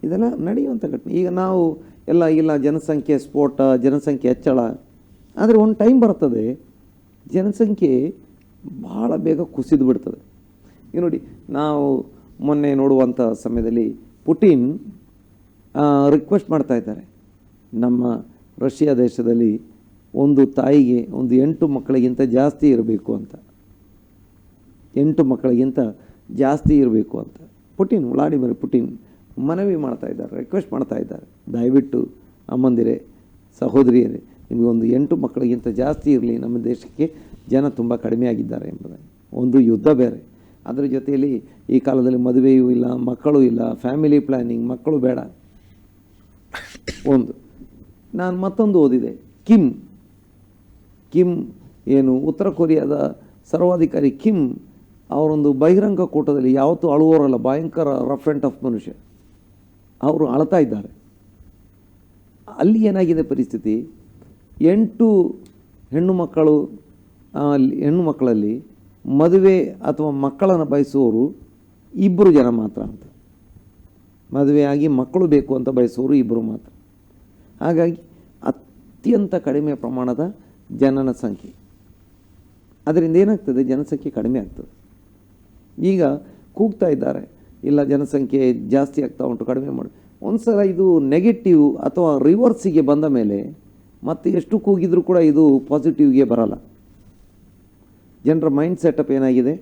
ಇದೆಲ್ಲ ನಡೆಯುವಂಥ ಘಟನೆ. ಈಗ ನಾವು ಎಲ್ಲ, ಇಲ್ಲ, ಜನಸಂಖ್ಯೆ ಸ್ಫೋಟ, ಜನಸಂಖ್ಯೆ ಹೆಚ್ಚಳ, ಆದರೆ ಒಂದು ಟೈಮ್ ಬರ್ತದೆ, ಜನಸಂಖ್ಯೆ ಭಾಳ ಬೇಗ ಕುಸಿದು ಬಿಡ್ತದೆ. ಈಗ ನೋಡಿ, ನಾವು ಮೊನ್ನೆ ನೋಡುವಂಥ ಸಮಯದಲ್ಲಿ ಪುಟಿನ್ ರಿಕ್ವೆಸ್ಟ್ ಮಾಡ್ತಾ ಇದ್ದಾರೆ. ನಮ್ಮ ರಷ್ಯಾ ದೇಶದಲ್ಲಿ ಒಂದು ತಾಯಿಗೆ ಒಂದು ಎಂಟು ಮಕ್ಕಳಿಗಿಂತ ಜಾಸ್ತಿ ಇರಬೇಕು ಅಂತ. ಎಂಟು ಮಕ್ಕಳಿಗಿಂತ ಜಾಸ್ತಿ ಇರಬೇಕು ಅಂತ. ಪುಟಿನ್, ವ್ಲಾಡಿಮಿರ್ ಪುಟಿನ್ ಮನವಿ ಮಾಡ್ತಾ ಇದ್ದಾರೆ ರಿಕ್ವೆಸ್ಟ್ ಮಾಡ್ತಾ ಇದ್ದಾರೆ. ದಯವಿಟ್ಟು ಅಮ್ಮಂದಿರೇ, ಸಹೋದರಿಯರೇ ಒಂದು ಎಂಟು ಮಕ್ಕಳಿಗಿಂತ ಜಾಸ್ತಿ ಇರಲಿ. ನಮ್ಮ ದೇಶಕ್ಕೆ ಜನ ತುಂಬ ಕಡಿಮೆ ಆಗಿದ್ದಾರೆ ಎಂಬುದಾಗಿ. ಒಂದು ಯುದ್ಧ ಬೇರೆ. ಅದರ ಜೊತೆಯಲ್ಲಿ ಈ ಕಾಲದಲ್ಲಿ ಮದುವೆಯೂ ಇಲ್ಲ, ಮಕ್ಕಳು ಇಲ್ಲ ಫ್ಯಾಮಿಲಿ ಪ್ಲ್ಯಾನಿಂಗ್ ಮಕ್ಕಳು ಬೇಡ. ಒಂದು. ನಾನು ಮತ್ತೊಂದು ಓದಿದೆ. ಕಿಮ್. ಕಿಮ್ ಏನು? ಉತ್ತರ ಕೊರಿಯಾದ ಸರ್ವಾಧಿಕಾರಿ ಕಿಮ್ ಅವರೊಂದು ಬಹಿರಂಗ ಕೂಟದಲ್ಲಿ ಯಾವತ್ತೂ ಅಳುವವರಲ್ಲ, ಭಯಂಕರ ರಫ್ ಆ್ಯಂಡ್ ಟಫ್ ಮನುಷ್ಯ. ಅವರು ಅಳ್ತಾ ಇದ್ದಾರೆ. ಅಲ್ಲಿ ಏನಾಗಿದೆ ಪರಿಸ್ಥಿತಿ? ಎಂಟು ಹೆಣ್ಣು ಮಕ್ಕಳು ಅಲ್ಲಿ ಹೆಣ್ಣು ಮಕ್ಕಳಲ್ಲಿ ಮದುವೆ ಅಥವಾ ಮಕ್ಕಳನ್ನು ಬಯಸುವವರು ಇಬ್ಬರು ಜನ ಮಾತ್ರ ಅಂತ. ಮದುವೆಯಾಗಿ ಮಕ್ಕಳು ಬೇಕು ಅಂತ ಬಯಸುವವರು ಇಬ್ಬರು ಮಾತ್ರ. ಹಾಗಾಗಿ ಅತ್ಯಂತ ಕಡಿಮೆ ಪ್ರಮಾಣದ ಜನನ ಸಂಖ್ಯೆ. ಅದರಿಂದ ಏನಾಗ್ತದೆ? ಜನಸಂಖ್ಯೆ ಕಡಿಮೆ ಆಗ್ತದೆ. ಈಗ ಕೂಗ್ತಾ ಇದ್ದಾರೆ. ಇಲ್ಲ, ಜನಸಂಖ್ಯೆ ಜಾಸ್ತಿ ಆಗ್ತಾ ಉಂಟು, ಕಡಿಮೆ ಮಾಡಿ. ಒಂದು ಸಲ ಇದು ನೆಗೆಟಿವ್ ಅಥವಾ ರಿವರ್ಸಿಗೆ ಬಂದ ಮೇಲೆ ಮತ್ತೆ ಎಷ್ಟು ಕೂಗಿದರೂ ಕೂಡ ಇದು ಪಾಸಿಟಿವ್ಗೆ ಬರಲ್ಲ. ಜನರ ಮೈಂಡ್ ಸೆಟಪ್ ಏನಾಗಿದೆ?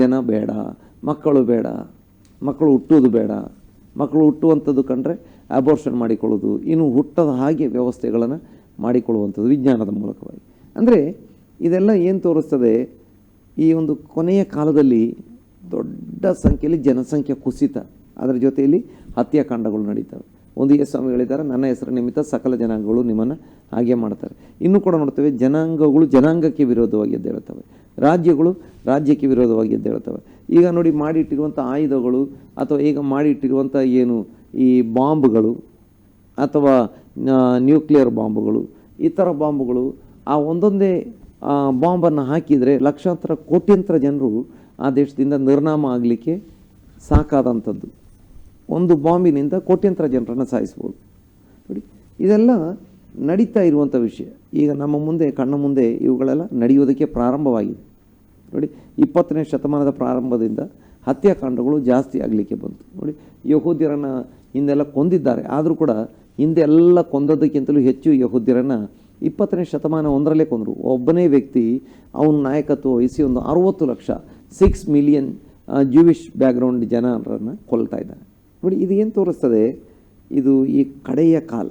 ಜನ ಬೇಡ, ಮಕ್ಕಳು ಬೇಡ, ಮಕ್ಕಳು ಹುಟ್ಟೋದು ಬೇಡ. ಮಕ್ಕಳು ಹುಟ್ಟುವಂಥದ್ದು ಕಂಡ್ರೆ ಅಬೋರ್ಷನ್ ಮಾಡಿಕೊಳ್ಳೋದು ಇನ್ನು ಹುಟ್ಟದ ಹಾಗೆ ವ್ಯವಸ್ಥೆಗಳನ್ನು ಮಾಡಿಕೊಳ್ಳುವಂಥದ್ದು ವಿಜ್ಞಾನದ ಮೂಲಕವಾಗಿ. ಅಂದರೆ ಇದೆಲ್ಲ ಏನು ತೋರಿಸ್ತದೆ? ಈ ಒಂದು ಕೊನೆಯ ಕಾಲದಲ್ಲಿ ದೊಡ್ಡ ಸಂಖ್ಯೆಯಲ್ಲಿ ಜನಸಂಖ್ಯೆ ಕುಸಿತ. ಅದರ ಜೊತೆಯಲ್ಲಿ ಹತ್ಯಾಕಾಂಡಗಳು ನಡೀತವೆ. ಒಂದು ಎಸ್ ಸ್ವಾಮಿ ಹೇಳಿದ್ದಾರೆ, ನನ್ನ ಹೆಸರು ನಿಮಿತ್ತ ಸಕಲ ಜನಾಂಗಗಳು ನಿಮ್ಮನ್ನು ಹಾಗೆ ಮಾಡ್ತಾರೆ. ಇನ್ನೂ ಕೂಡ ನೋಡ್ತೇವೆ, ಜನಾಂಗಗಳು ಜನಾಂಗಕ್ಕೆ ವಿರೋಧವಾಗಿ ಎದ್ದೇಳುತ್ತವೆ. ರಾಜ್ಯಗಳು ರಾಜ್ಯಕ್ಕೆ ವಿರೋಧವಾಗಿ ಎದ್ದೇಳುತ್ತವೆ ಈಗ ನೋಡಿ ಮಾಡಿಟ್ಟಿರುವಂಥ ಆಯುಧಗಳು ಅಥವಾ ಈಗ ಮಾಡಿಟ್ಟಿರುವಂಥ ಏನು ಈ ಬಾಂಬ್ಗಳು ಅಥವಾ ನ್ಯೂಕ್ಲಿಯರ್ ಬಾಂಬ್ಗಳು ಈ ಥರ ಬಾಂಬ್ಗಳು, ಆ ಒಂದೊಂದೇ ಬಾಂಬನ್ನು ಹಾಕಿದರೆ ಲಕ್ಷಾಂತರ ಕೋಟ್ಯಂತರ ಜನರು ಆ ದೇಶದಿಂದ ನಿರ್ನಾಮ ಆಗಲಿಕ್ಕೆ ಸಾಕಾದಂಥದ್ದು. ಒಂದು ಬಾಂಬಿನಿಂದ ಕೋಟ್ಯಂತರ ಜನರನ್ನು ಸಾಯಿಸ್ಬೋದು. ನೋಡಿ, ಇದೆಲ್ಲ ನಡೀತಾ ಇರುವಂಥ ವಿಷಯ. ಈಗ ನಮ್ಮ ಮುಂದೆ, ಕಣ್ಣ ಮುಂದೆ ಇವುಗಳೆಲ್ಲ ನಡೆಯೋದಕ್ಕೆ ಪ್ರಾರಂಭವಾಗಿದೆ. ನೋಡಿ, ಇಪ್ಪತ್ತನೇ ಶತಮಾನದ ಪ್ರಾರಂಭದಿಂದ ಹತ್ಯಾಕಾಂಡಗಳು ಜಾಸ್ತಿ ಆಗಲಿಕ್ಕೆ ಬಂತು. ನೋಡಿ, ಯಹೂದ್ಯರನ್ನು ಹಿಂದೆಲ್ಲ ಕೊಂದಿದ್ದಾರೆ. ಆದರೂ ಕೂಡ ಹಿಂದೆಲ್ಲ ಕೊಂದದಕ್ಕಿಂತಲೂ ಹೆಚ್ಚು ಯಹೂದ್ಯರನ್ನು ಇಪ್ಪತ್ತನೇ ಶತಮಾನ ಒಂದರಲ್ಲೇ ಕೊಂದರು. ಒಬ್ಬನೇ ವ್ಯಕ್ತಿ, ಅವನ ನಾಯಕತ್ವ ವಹಿಸಿ ಒಂದು ಅರುವತ್ತು ಲಕ್ಷ ಸಿಕ್ಸ್ ಮಿಲಿಯನ್ ಜೂವಿಷ್ ಬ್ಯಾಕ್ಗ್ರೌಂಡ್ ಜನರನ್ನು ಕೊಲ್ತಾ ಇದ್ದಾನೆ. ನೋಡಿ, ಇದು ಏನು ತೋರಿಸ್ತದೆ? ಇದು ಈ ಕಡೆಯ ಕಾಲ.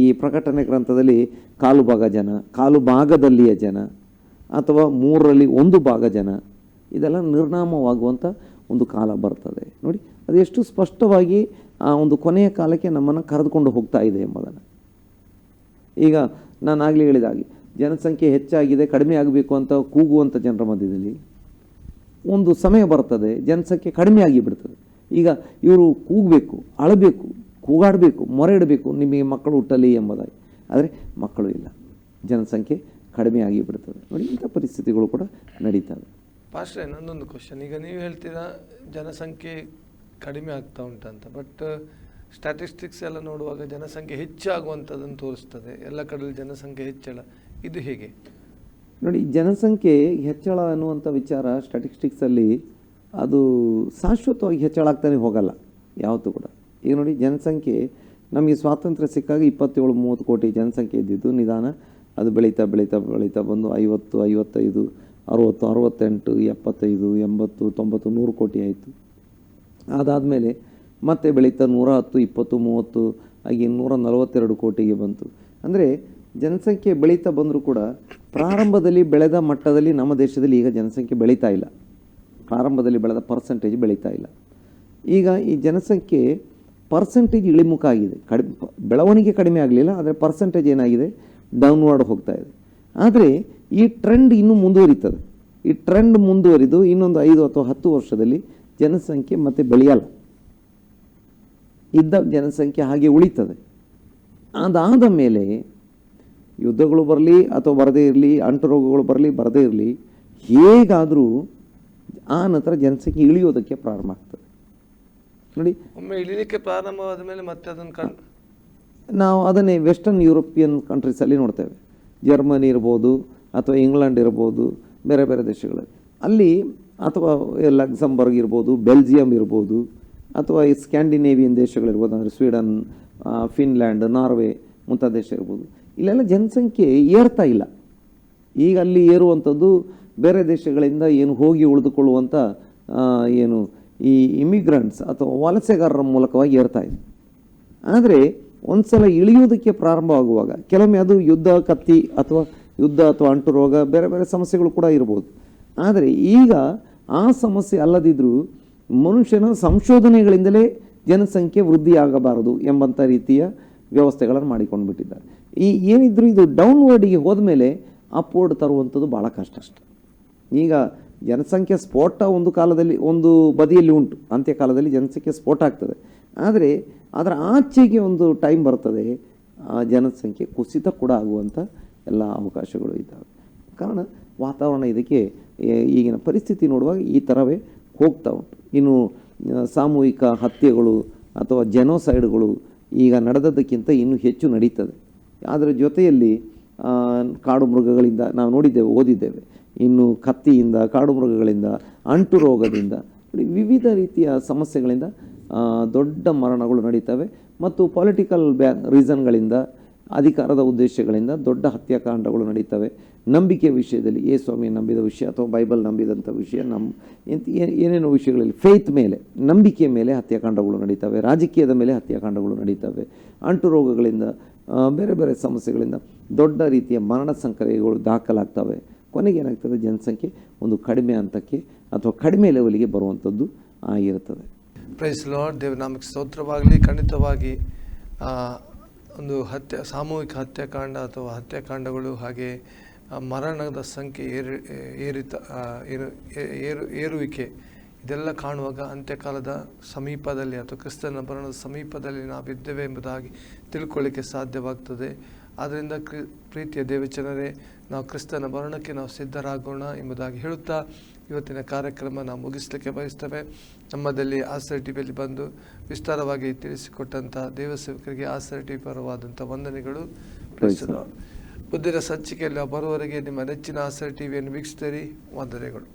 ಈ ಪ್ರಕಟಣೆ ಗ್ರಂಥದಲ್ಲಿ ಕಾಲು ಭಾಗ ಜನ, ಕಾಲು ಭಾಗದಲ್ಲಿಯ ಜನ, ಅಥವಾ ಮೂರರಲ್ಲಿ ಒಂದು ಭಾಗ ಜನ, ಇದೆಲ್ಲ ನಿರ್ನಾಮವಾಗುವಂಥ ಒಂದು ಕಾಲ ಬರ್ತದೆ. ನೋಡಿ ಅದೆಷ್ಟು ಸ್ಪಷ್ಟವಾಗಿ ಆ ಒಂದು ಕೊನೆಯ ಕಾಲಕ್ಕೆ ನಮ್ಮನ್ನು ಕರೆದುಕೊಂಡು ಹೋಗ್ತಾ ಇದೆ ಎಂಬುದನ್ನು. ಈಗ ನಾನು ಆಗಲೇ ಹೇಳಿದ ಹಾಗೆ, ಜನಸಂಖ್ಯೆ ಹೆಚ್ಚಾಗಿದೆ, ಕಡಿಮೆ ಆಗಬೇಕು ಅಂತ ಕೂಗುವಂಥ ಜನರ ಮಧ್ಯದಲ್ಲಿ ಒಂದು ಸಮಯ ಬರ್ತದೆ, ಜನಸಂಖ್ಯೆ ಕಡಿಮೆ ಆಗಿಬಿಡ್ತದೆ. ಈಗ ಇವರು ಕೂಗಬೇಕು, ಅಳಬೇಕು ಕೂಗಾಡಬೇಕು ಮೊರೆ ಇಡಬೇಕು ನಿಮಗೆ ಮಕ್ಕಳು ಹುಟ್ಟಲಿ ಎಂಬುದಾಗಿ. ಆದರೆ ಮಕ್ಕಳು ಇಲ್ಲ. ಜನಸಂಖ್ಯೆ ಕಡಿಮೆ ಆಗಿಬಿಡ್ತದೆ. ನೋಡಿ ಇಂಥ ಪರಿಸ್ಥಿತಿಗಳು ಕೂಡ ನಡೀತವೆ. ಪಾಸ್ಟ್ರೆ ಇನ್ನೊಂದೊಂದು ಕ್ವಶನ್ ಈಗ ನೀವು ಹೇಳ್ತೀರಾ ಜನಸಂಖ್ಯೆ ಕಡಿಮೆ ಆಗ್ತಾ ಉಂಟಂತ ಬಟ್ ಸ್ಟ್ಯಾಟಿಸ್ಟಿಕ್ಸ್ ಎಲ್ಲ ನೋಡುವಾಗ ಜನಸಂಖ್ಯೆ ಹೆಚ್ಚಾಗುವಂಥದ್ದನ್ನು ತೋರಿಸ್ತದೆ. ಎಲ್ಲ ಕಡೆಯಲ್ಲಿ ಜನಸಂಖ್ಯೆ ಹೆಚ್ಚಳ. ಇದು ಹೇಗೆ? ನೋಡಿ ಜನಸಂಖ್ಯೆ ಹೆಚ್ಚಳ ಅನ್ನುವಂಥ ವಿಚಾರ ಸ್ಟ್ಯಾಟಿಸ್ಟಿಕ್ಸಲ್ಲಿ ಅದು ಶಾಶ್ವತವಾಗಿ ಹೆಚ್ಚಳ ಆಗ್ತಾನೆ ಹೋಗಲ್ಲ. ಯಾವತ್ತೂ ಕೂಡ. ಈಗ ನೋಡಿ ಜನಸಂಖ್ಯೆ, ನಮಗೆ ಸ್ವಾತಂತ್ರ್ಯ ಸಿಕ್ಕಾಗ ಇಪ್ಪತ್ತೇಳು, ಮೂವತ್ತು ಕೋಟಿ ಜನಸಂಖ್ಯೆ ಇದ್ದಿದ್ದು ನಿಧಾನ. ಅದು ಬೆಳೀತಾ ಬೆಳೀತಾ ಬೆಳೀತಾ ಬಂದು ಐವತ್ತು, ಐವತ್ತೈದು, ಅರುವತ್ತು, ಅರುವತ್ತೆಂಟು, ಎಪ್ಪತ್ತೈದು, ಎಂಬತ್ತು, ತೊಂಬತ್ತು, ನೂರು ಕೋಟಿ ಆಯಿತು. ಅದಾದಮೇಲೆ ಮತ್ತೆ ಬೆಳೀತಾ ನೂರ ಹತ್ತು, ಇಪ್ಪತ್ತು, ಮೂವತ್ತು, ಹಾಗೆ ನೂರ ನಲವತ್ತೆರಡು ಕೋಟಿಗೆ ಬಂತು. ಅಂದರೆ ಜನಸಂಖ್ಯೆ ಬೆಳೀತಾ ಬಂದರೂ ಕೂಡ ಪ್ರಾರಂಭದಲ್ಲಿ ಬೆಳೆದ ಮಟ್ಟದಲ್ಲಿ ನಮ್ಮ ದೇಶದಲ್ಲಿ ಈಗ ಜನಸಂಖ್ಯೆ ಬೆಳೀತಾ ಇಲ್ಲ. ಪ್ರಾರಂಭದಲ್ಲಿ ಬೆಳೆದ ಪರ್ಸೆಂಟೇಜ್ ಬೆಳೀತಾ ಇಲ್ಲ. ಈಗ ಈ ಜನಸಂಖ್ಯೆ ಪರ್ಸೆಂಟೇಜ್ ಇಳಿಮುಖ ಆಗಿದೆ. ಕಡಿಮೆ, ಬೆಳವಣಿಗೆ ಕಡಿಮೆ ಆಗಲಿಲ್ಲ, ಆದರೆ ಪರ್ಸೆಂಟೇಜ್ ಏನಾಗಿದೆ? ಡೌನ್ವರ್ಡ್ ಹೋಗ್ತಾ ಇದೆ. ಆದರೆ ಈ ಟ್ರೆಂಡ್ ಇನ್ನೂ ಮುಂದುವರಿತದೆ. ಈ ಟ್ರೆಂಡ್ ಮುಂದುವರಿದು ಇನ್ನೊಂದು ಐದು ಅಥವಾ ಹತ್ತು ವರ್ಷದಲ್ಲಿ ಜನಸಂಖ್ಯೆ ಮತ್ತೆ ಬೆಳೆಯಲ್ಲ. ಇದ್ದ ಜನಸಂಖ್ಯೆ ಹಾಗೆ ಉಳಿತದೆ. ಅದಾದ ಮೇಲೆ ಯುದ್ಧಗಳು ಬರಲಿ ಅಥವಾ ಬರದೇ ಇರಲಿ ಅಂಟು ರೋಗಗಳು ಬರಲಿ, ಬರದೇ ಇರಲಿ, ಹೇಗಾದರೂ ಆ ನಂತರ ಜನಸಂಖ್ಯೆ ಇಳಿಯೋದಕ್ಕೆ ಪ್ರಾರಂಭ ಆಗ್ತದೆ. ನೋಡಿ. ಒಮ್ಮೆ ಇಳಿಲಿಕ್ಕೆ ಪ್ರಾರಂಭವಾದ ಮೇಲೆ ಮತ್ತೆ ಅದನ್ನು ಕಣ್ ನಾವು ಅದನ್ನೇ ವೆಸ್ಟರ್ನ್ ಯುರೋಪಿಯನ್ ಕಂಟ್ರೀಸಲ್ಲಿ ನೋಡ್ತೇವೆ. ಜರ್ಮನಿ ಇರ್ಬೋದು ಅಥವಾ ಇಂಗ್ಲೆಂಡ್ ಇರ್ಬೋದು ಬೇರೆ ಬೇರೆ ದೇಶಗಳಲ್ಲಿ. ಅಲ್ಲಿ ಅಥವಾ ಲಕ್ಸಂಬರ್ಗ್ ಇರ್ಬೋದು ಬೆಲ್ಜಿಯಂ ಇರ್ಬೋದು ಅಥವಾ ಈ ಸ್ಕ್ಯಾಂಡಿನೇವಿಯನ್ ದೇಶಗಳಿರ್ಬೋದು ಅಂದರೆ ಸ್ವೀಡನ್ ಫಿನ್ಲ್ಯಾಂಡ್ ನಾರ್ವೆ ಮುಂತಾದ ದೇಶ ಇರ್ಬೋದು. ಇಲ್ಲೆಲ್ಲ ಜನಸಂಖ್ಯೆ ಏರ್ತಾ ಇಲ್ಲ. ಈಗ ಅಲ್ಲಿ ಏರುವಂಥದ್ದು ಬೇರೆ ದೇಶಗಳಿಂದ ಏನು ಹೋಗಿ ಉಳಿದುಕೊಳ್ಳುವಂಥ ಏನು ಈ ಇಮಿಗ್ರೆಂಟ್ಸ್ ಅಥವಾ ವಲಸೆಗಾರರ ಮೂಲಕವಾಗಿ ಏರ್ತಾ ಇದೆ. ಆದರೆ ಒಂದು ಸಲ ಇಳಿಯೋದಕ್ಕೆ ಪ್ರಾರಂಭವಾಗುವಾಗ ಕೆಲವೊಮ್ಮೆ ಅದು ಯುದ್ಧ ಕತ್ತಿ ಅಥವಾ ಯುದ್ಧ ಅಥವಾ ಅಂಟು ರೋಗ, ಬೇರೆ ಬೇರೆ ಸಮಸ್ಯೆಗಳು ಕೂಡ ಇರ್ಬೋದು. ಆದರೆ ಈಗ ಆ ಸಮಸ್ಯೆ ಅಲ್ಲದಿದ್ದರೂ ಮನುಷ್ಯನ ಸಂಶೋಧನೆಗಳಿಂದಲೇ ಜನಸಂಖ್ಯೆ ವೃದ್ಧಿಯಾಗಬಾರದು ಎಂಬಂಥ ರೀತಿಯ ವ್ಯವಸ್ಥೆಗಳನ್ನು ಮಾಡಿಕೊಂಡು ಬಿಟ್ಟಿದ್ದಾರೆ ಈ ಏನಿದ್ದರೂ ಇದು ಡೌನ್ವರ್ಡಿಗೆ ಹೋದ್ಮೇಲೆ ಅಪ್ವರ್ಡ್ ತರುವಂಥದ್ದು ಭಾಳ ಕಷ್ಟ ಅಷ್ಟೆ. ಈಗ ಜನಸಂಖ್ಯೆ ಸ್ಫೋಟ ಒಂದು ಕಾಲದಲ್ಲಿ, ಒಂದು ಬದಿಯಲ್ಲಿ ಉಂಟು. ಅಂತ್ಯಕಾಲದಲ್ಲಿ ಜನಸಂಖ್ಯೆ ಸ್ಫೋಟ ಆಗ್ತದೆ. ಆದರೆ, ಅದರ ಆಚೆಗೆ ಒಂದು ಟೈಮ್ ಬರ್ತದೆ. ಆ ಜನಸಂಖ್ಯೆ ಕುಸಿತ ಕೂಡ ಆಗುವಂಥ ಎಲ್ಲ ಅವಕಾಶಗಳು ಇದ್ದಾವೆ. ಕಾರಣ, ವಾತಾವರಣ ಇದಕ್ಕೆ ಈಗಿನ ಪರಿಸ್ಥಿತಿ ನೋಡುವಾಗ ಈ ಥರವೇ ಹೋಗ್ತಾ ಉಂಟು. ಇನ್ನು ಸಾಮೂಹಿಕ ಹತ್ಯೆಗಳು ಅಥವಾ ಜನೋಸೈಡ್ಗಳು ಈಗ ನಡೆದದ್ದಕ್ಕಿಂತ ಇನ್ನೂ ಹೆಚ್ಚು ನಡೀತದೆ. ಅದರ ಜೊತೆಯಲ್ಲಿ ಕಾಡು ಮೃಗಗಳಿಂದ ನಾವು ನೋಡಿದ್ದೇವೆ, ಓದಿದ್ದೇವೆ. ಇನ್ನು ಕತ್ತಿಯಿಂದ ಕಾಡು ಮೃಗಗಳಿಂದ ಅಂಟು ರೋಗದಿಂದ ವಿವಿಧ ರೀತಿಯ ಸಮಸ್ಯೆಗಳಿಂದ ದೊಡ್ಡ ಮರಣಗಳು ನಡೀತವೆ. ಮತ್ತು ಪೊಲಿಟಿಕಲ್ ಬ್ಯಾ ರೀಸನ್ಗಳಿಂದ ಅಧಿಕಾರದ ಉದ್ದೇಶಗಳಿಂದ ದೊಡ್ಡ ಹತ್ಯಾಕಾಂಡಗಳು ನಡೀತವೆ. ನಂಬಿಕೆ ವಿಷಯದಲ್ಲಿ, ಏ ಸ್ವಾಮಿ ನಂಬಿದ ವಿಷಯ ಅಥವಾ ಬೈಬಲ್ ನಂಬಿದಂಥ ವಿಷಯ ನಮ್ಮ ಏನೇನೋ ವಿಷಯಗಳಲ್ಲಿ ಫೇತ್ ಮೇಲೆ, ನಂಬಿಕೆ ಮೇಲೆ ಹತ್ಯಾಕಾಂಡಗಳು ನಡೀತವೆ. ರಾಜಕೀಯದ ಮೇಲೆ ಹತ್ಯಾಕಾಂಡಗಳು ನಡೀತವೆ. ಅಂಟು ರೋಗಗಳಿಂದ ಬೇರೆ ಬೇರೆ ಸಮಸ್ಯೆಗಳಿಂದ ದೊಡ್ಡ ರೀತಿಯ ಮರಣ ಸಂಕರೆಗಳು ದಾಖಲಾಗ್ತವೆ. ಕೊನೆಗೆ ಏನಾಗ್ತದೆ? ಜನಸಂಖ್ಯೆ ಒಂದು ಕಡಿಮೆ ಹಂತಕ್ಕೆ ಅಥವಾ ಕಡಿಮೆ ಲೆವೆಲ್ಗೆ ಬರುವಂಥದ್ದು ಆಗಿರುತ್ತದೆ. ಪ್ರೈಸ್ ಲಾರ್ಡ್ ದೇವನಾಮಕ್ಕೆ ಸ್ತೋತ್ರವಾಗಲಿ. ಖಂಡಿತವಾಗಿ ಒಂದು ಹತ್ಯೆ, ಸಾಮೂಹಿಕ ಹತ್ಯಾಕಾಂಡ ಅಥವಾ ಹತ್ಯಾಕಾಂಡಗಳು ಹಾಗೆ ಮರಣದ ಸಂಖ್ಯೆ ಏರಿ, ಏರಿತ ಏನು ಏರು ಏರು, ಏರುವಿಕೆ ಇದೆಲ್ಲ ಕಾಣುವಾಗ ಅಂತ್ಯಕಾಲದ ಸಮೀಪದಲ್ಲಿ ಅಥವಾ ಕ್ರಿಸ್ತನ ಮರಣದ ಸಮೀಪದಲ್ಲಿ ನಾವಿದ್ದೇವೆ ಎಂಬುದಾಗಿ ತಿಳ್ಕೊಳ್ಳಿಕ್ಕೆ ಸಾಧ್ಯವಾಗ್ತದೆ. ಆದ್ದರಿಂದ ಕ್ರಿ, ಪ್ರೀತಿಯ ದೇವಚನರೇ ನಾವು ಕ್ರಿಸ್ತನ ಮರಣಕ್ಕೆ ನಾವು ಸಿದ್ಧರಾಗೋಣ ಎಂಬುದಾಗಿ ಹೇಳುತ್ತಾ ಇವತ್ತಿನ ಕಾರ್ಯಕ್ರಮ ನಾವು ಮುಗಿಸಲಿಕ್ಕೆ ಬಯಸ್ತೇವೆ. ನಮ್ಮದಲ್ಲಿ ಆಸರೆ ಟಿವಿಯಲ್ಲಿ ಬಂದು ವಿಸ್ತಾರವಾಗಿ ತಿಳಿಸಿಕೊಟ್ಟಂಥ ದೇವಸೇವಕರಿಗೆ ಆಸರೆ ಟಿವಿ ಪರವಾದಂಥ ವಂದನೆಗಳು. ಮುಂದಿನ ಸಂಚಿಕೆಯಲ್ಲಿ ಬರುವವರೆಗೆ ನಿಮ್ಮ ನೆಚ್ಚಿನ ಆಸರೆ ಟಿವಿಯನ್ನು ವೀಕ್ಷಿಸ್ತೀರಿ ವಂದನೆಗಳು.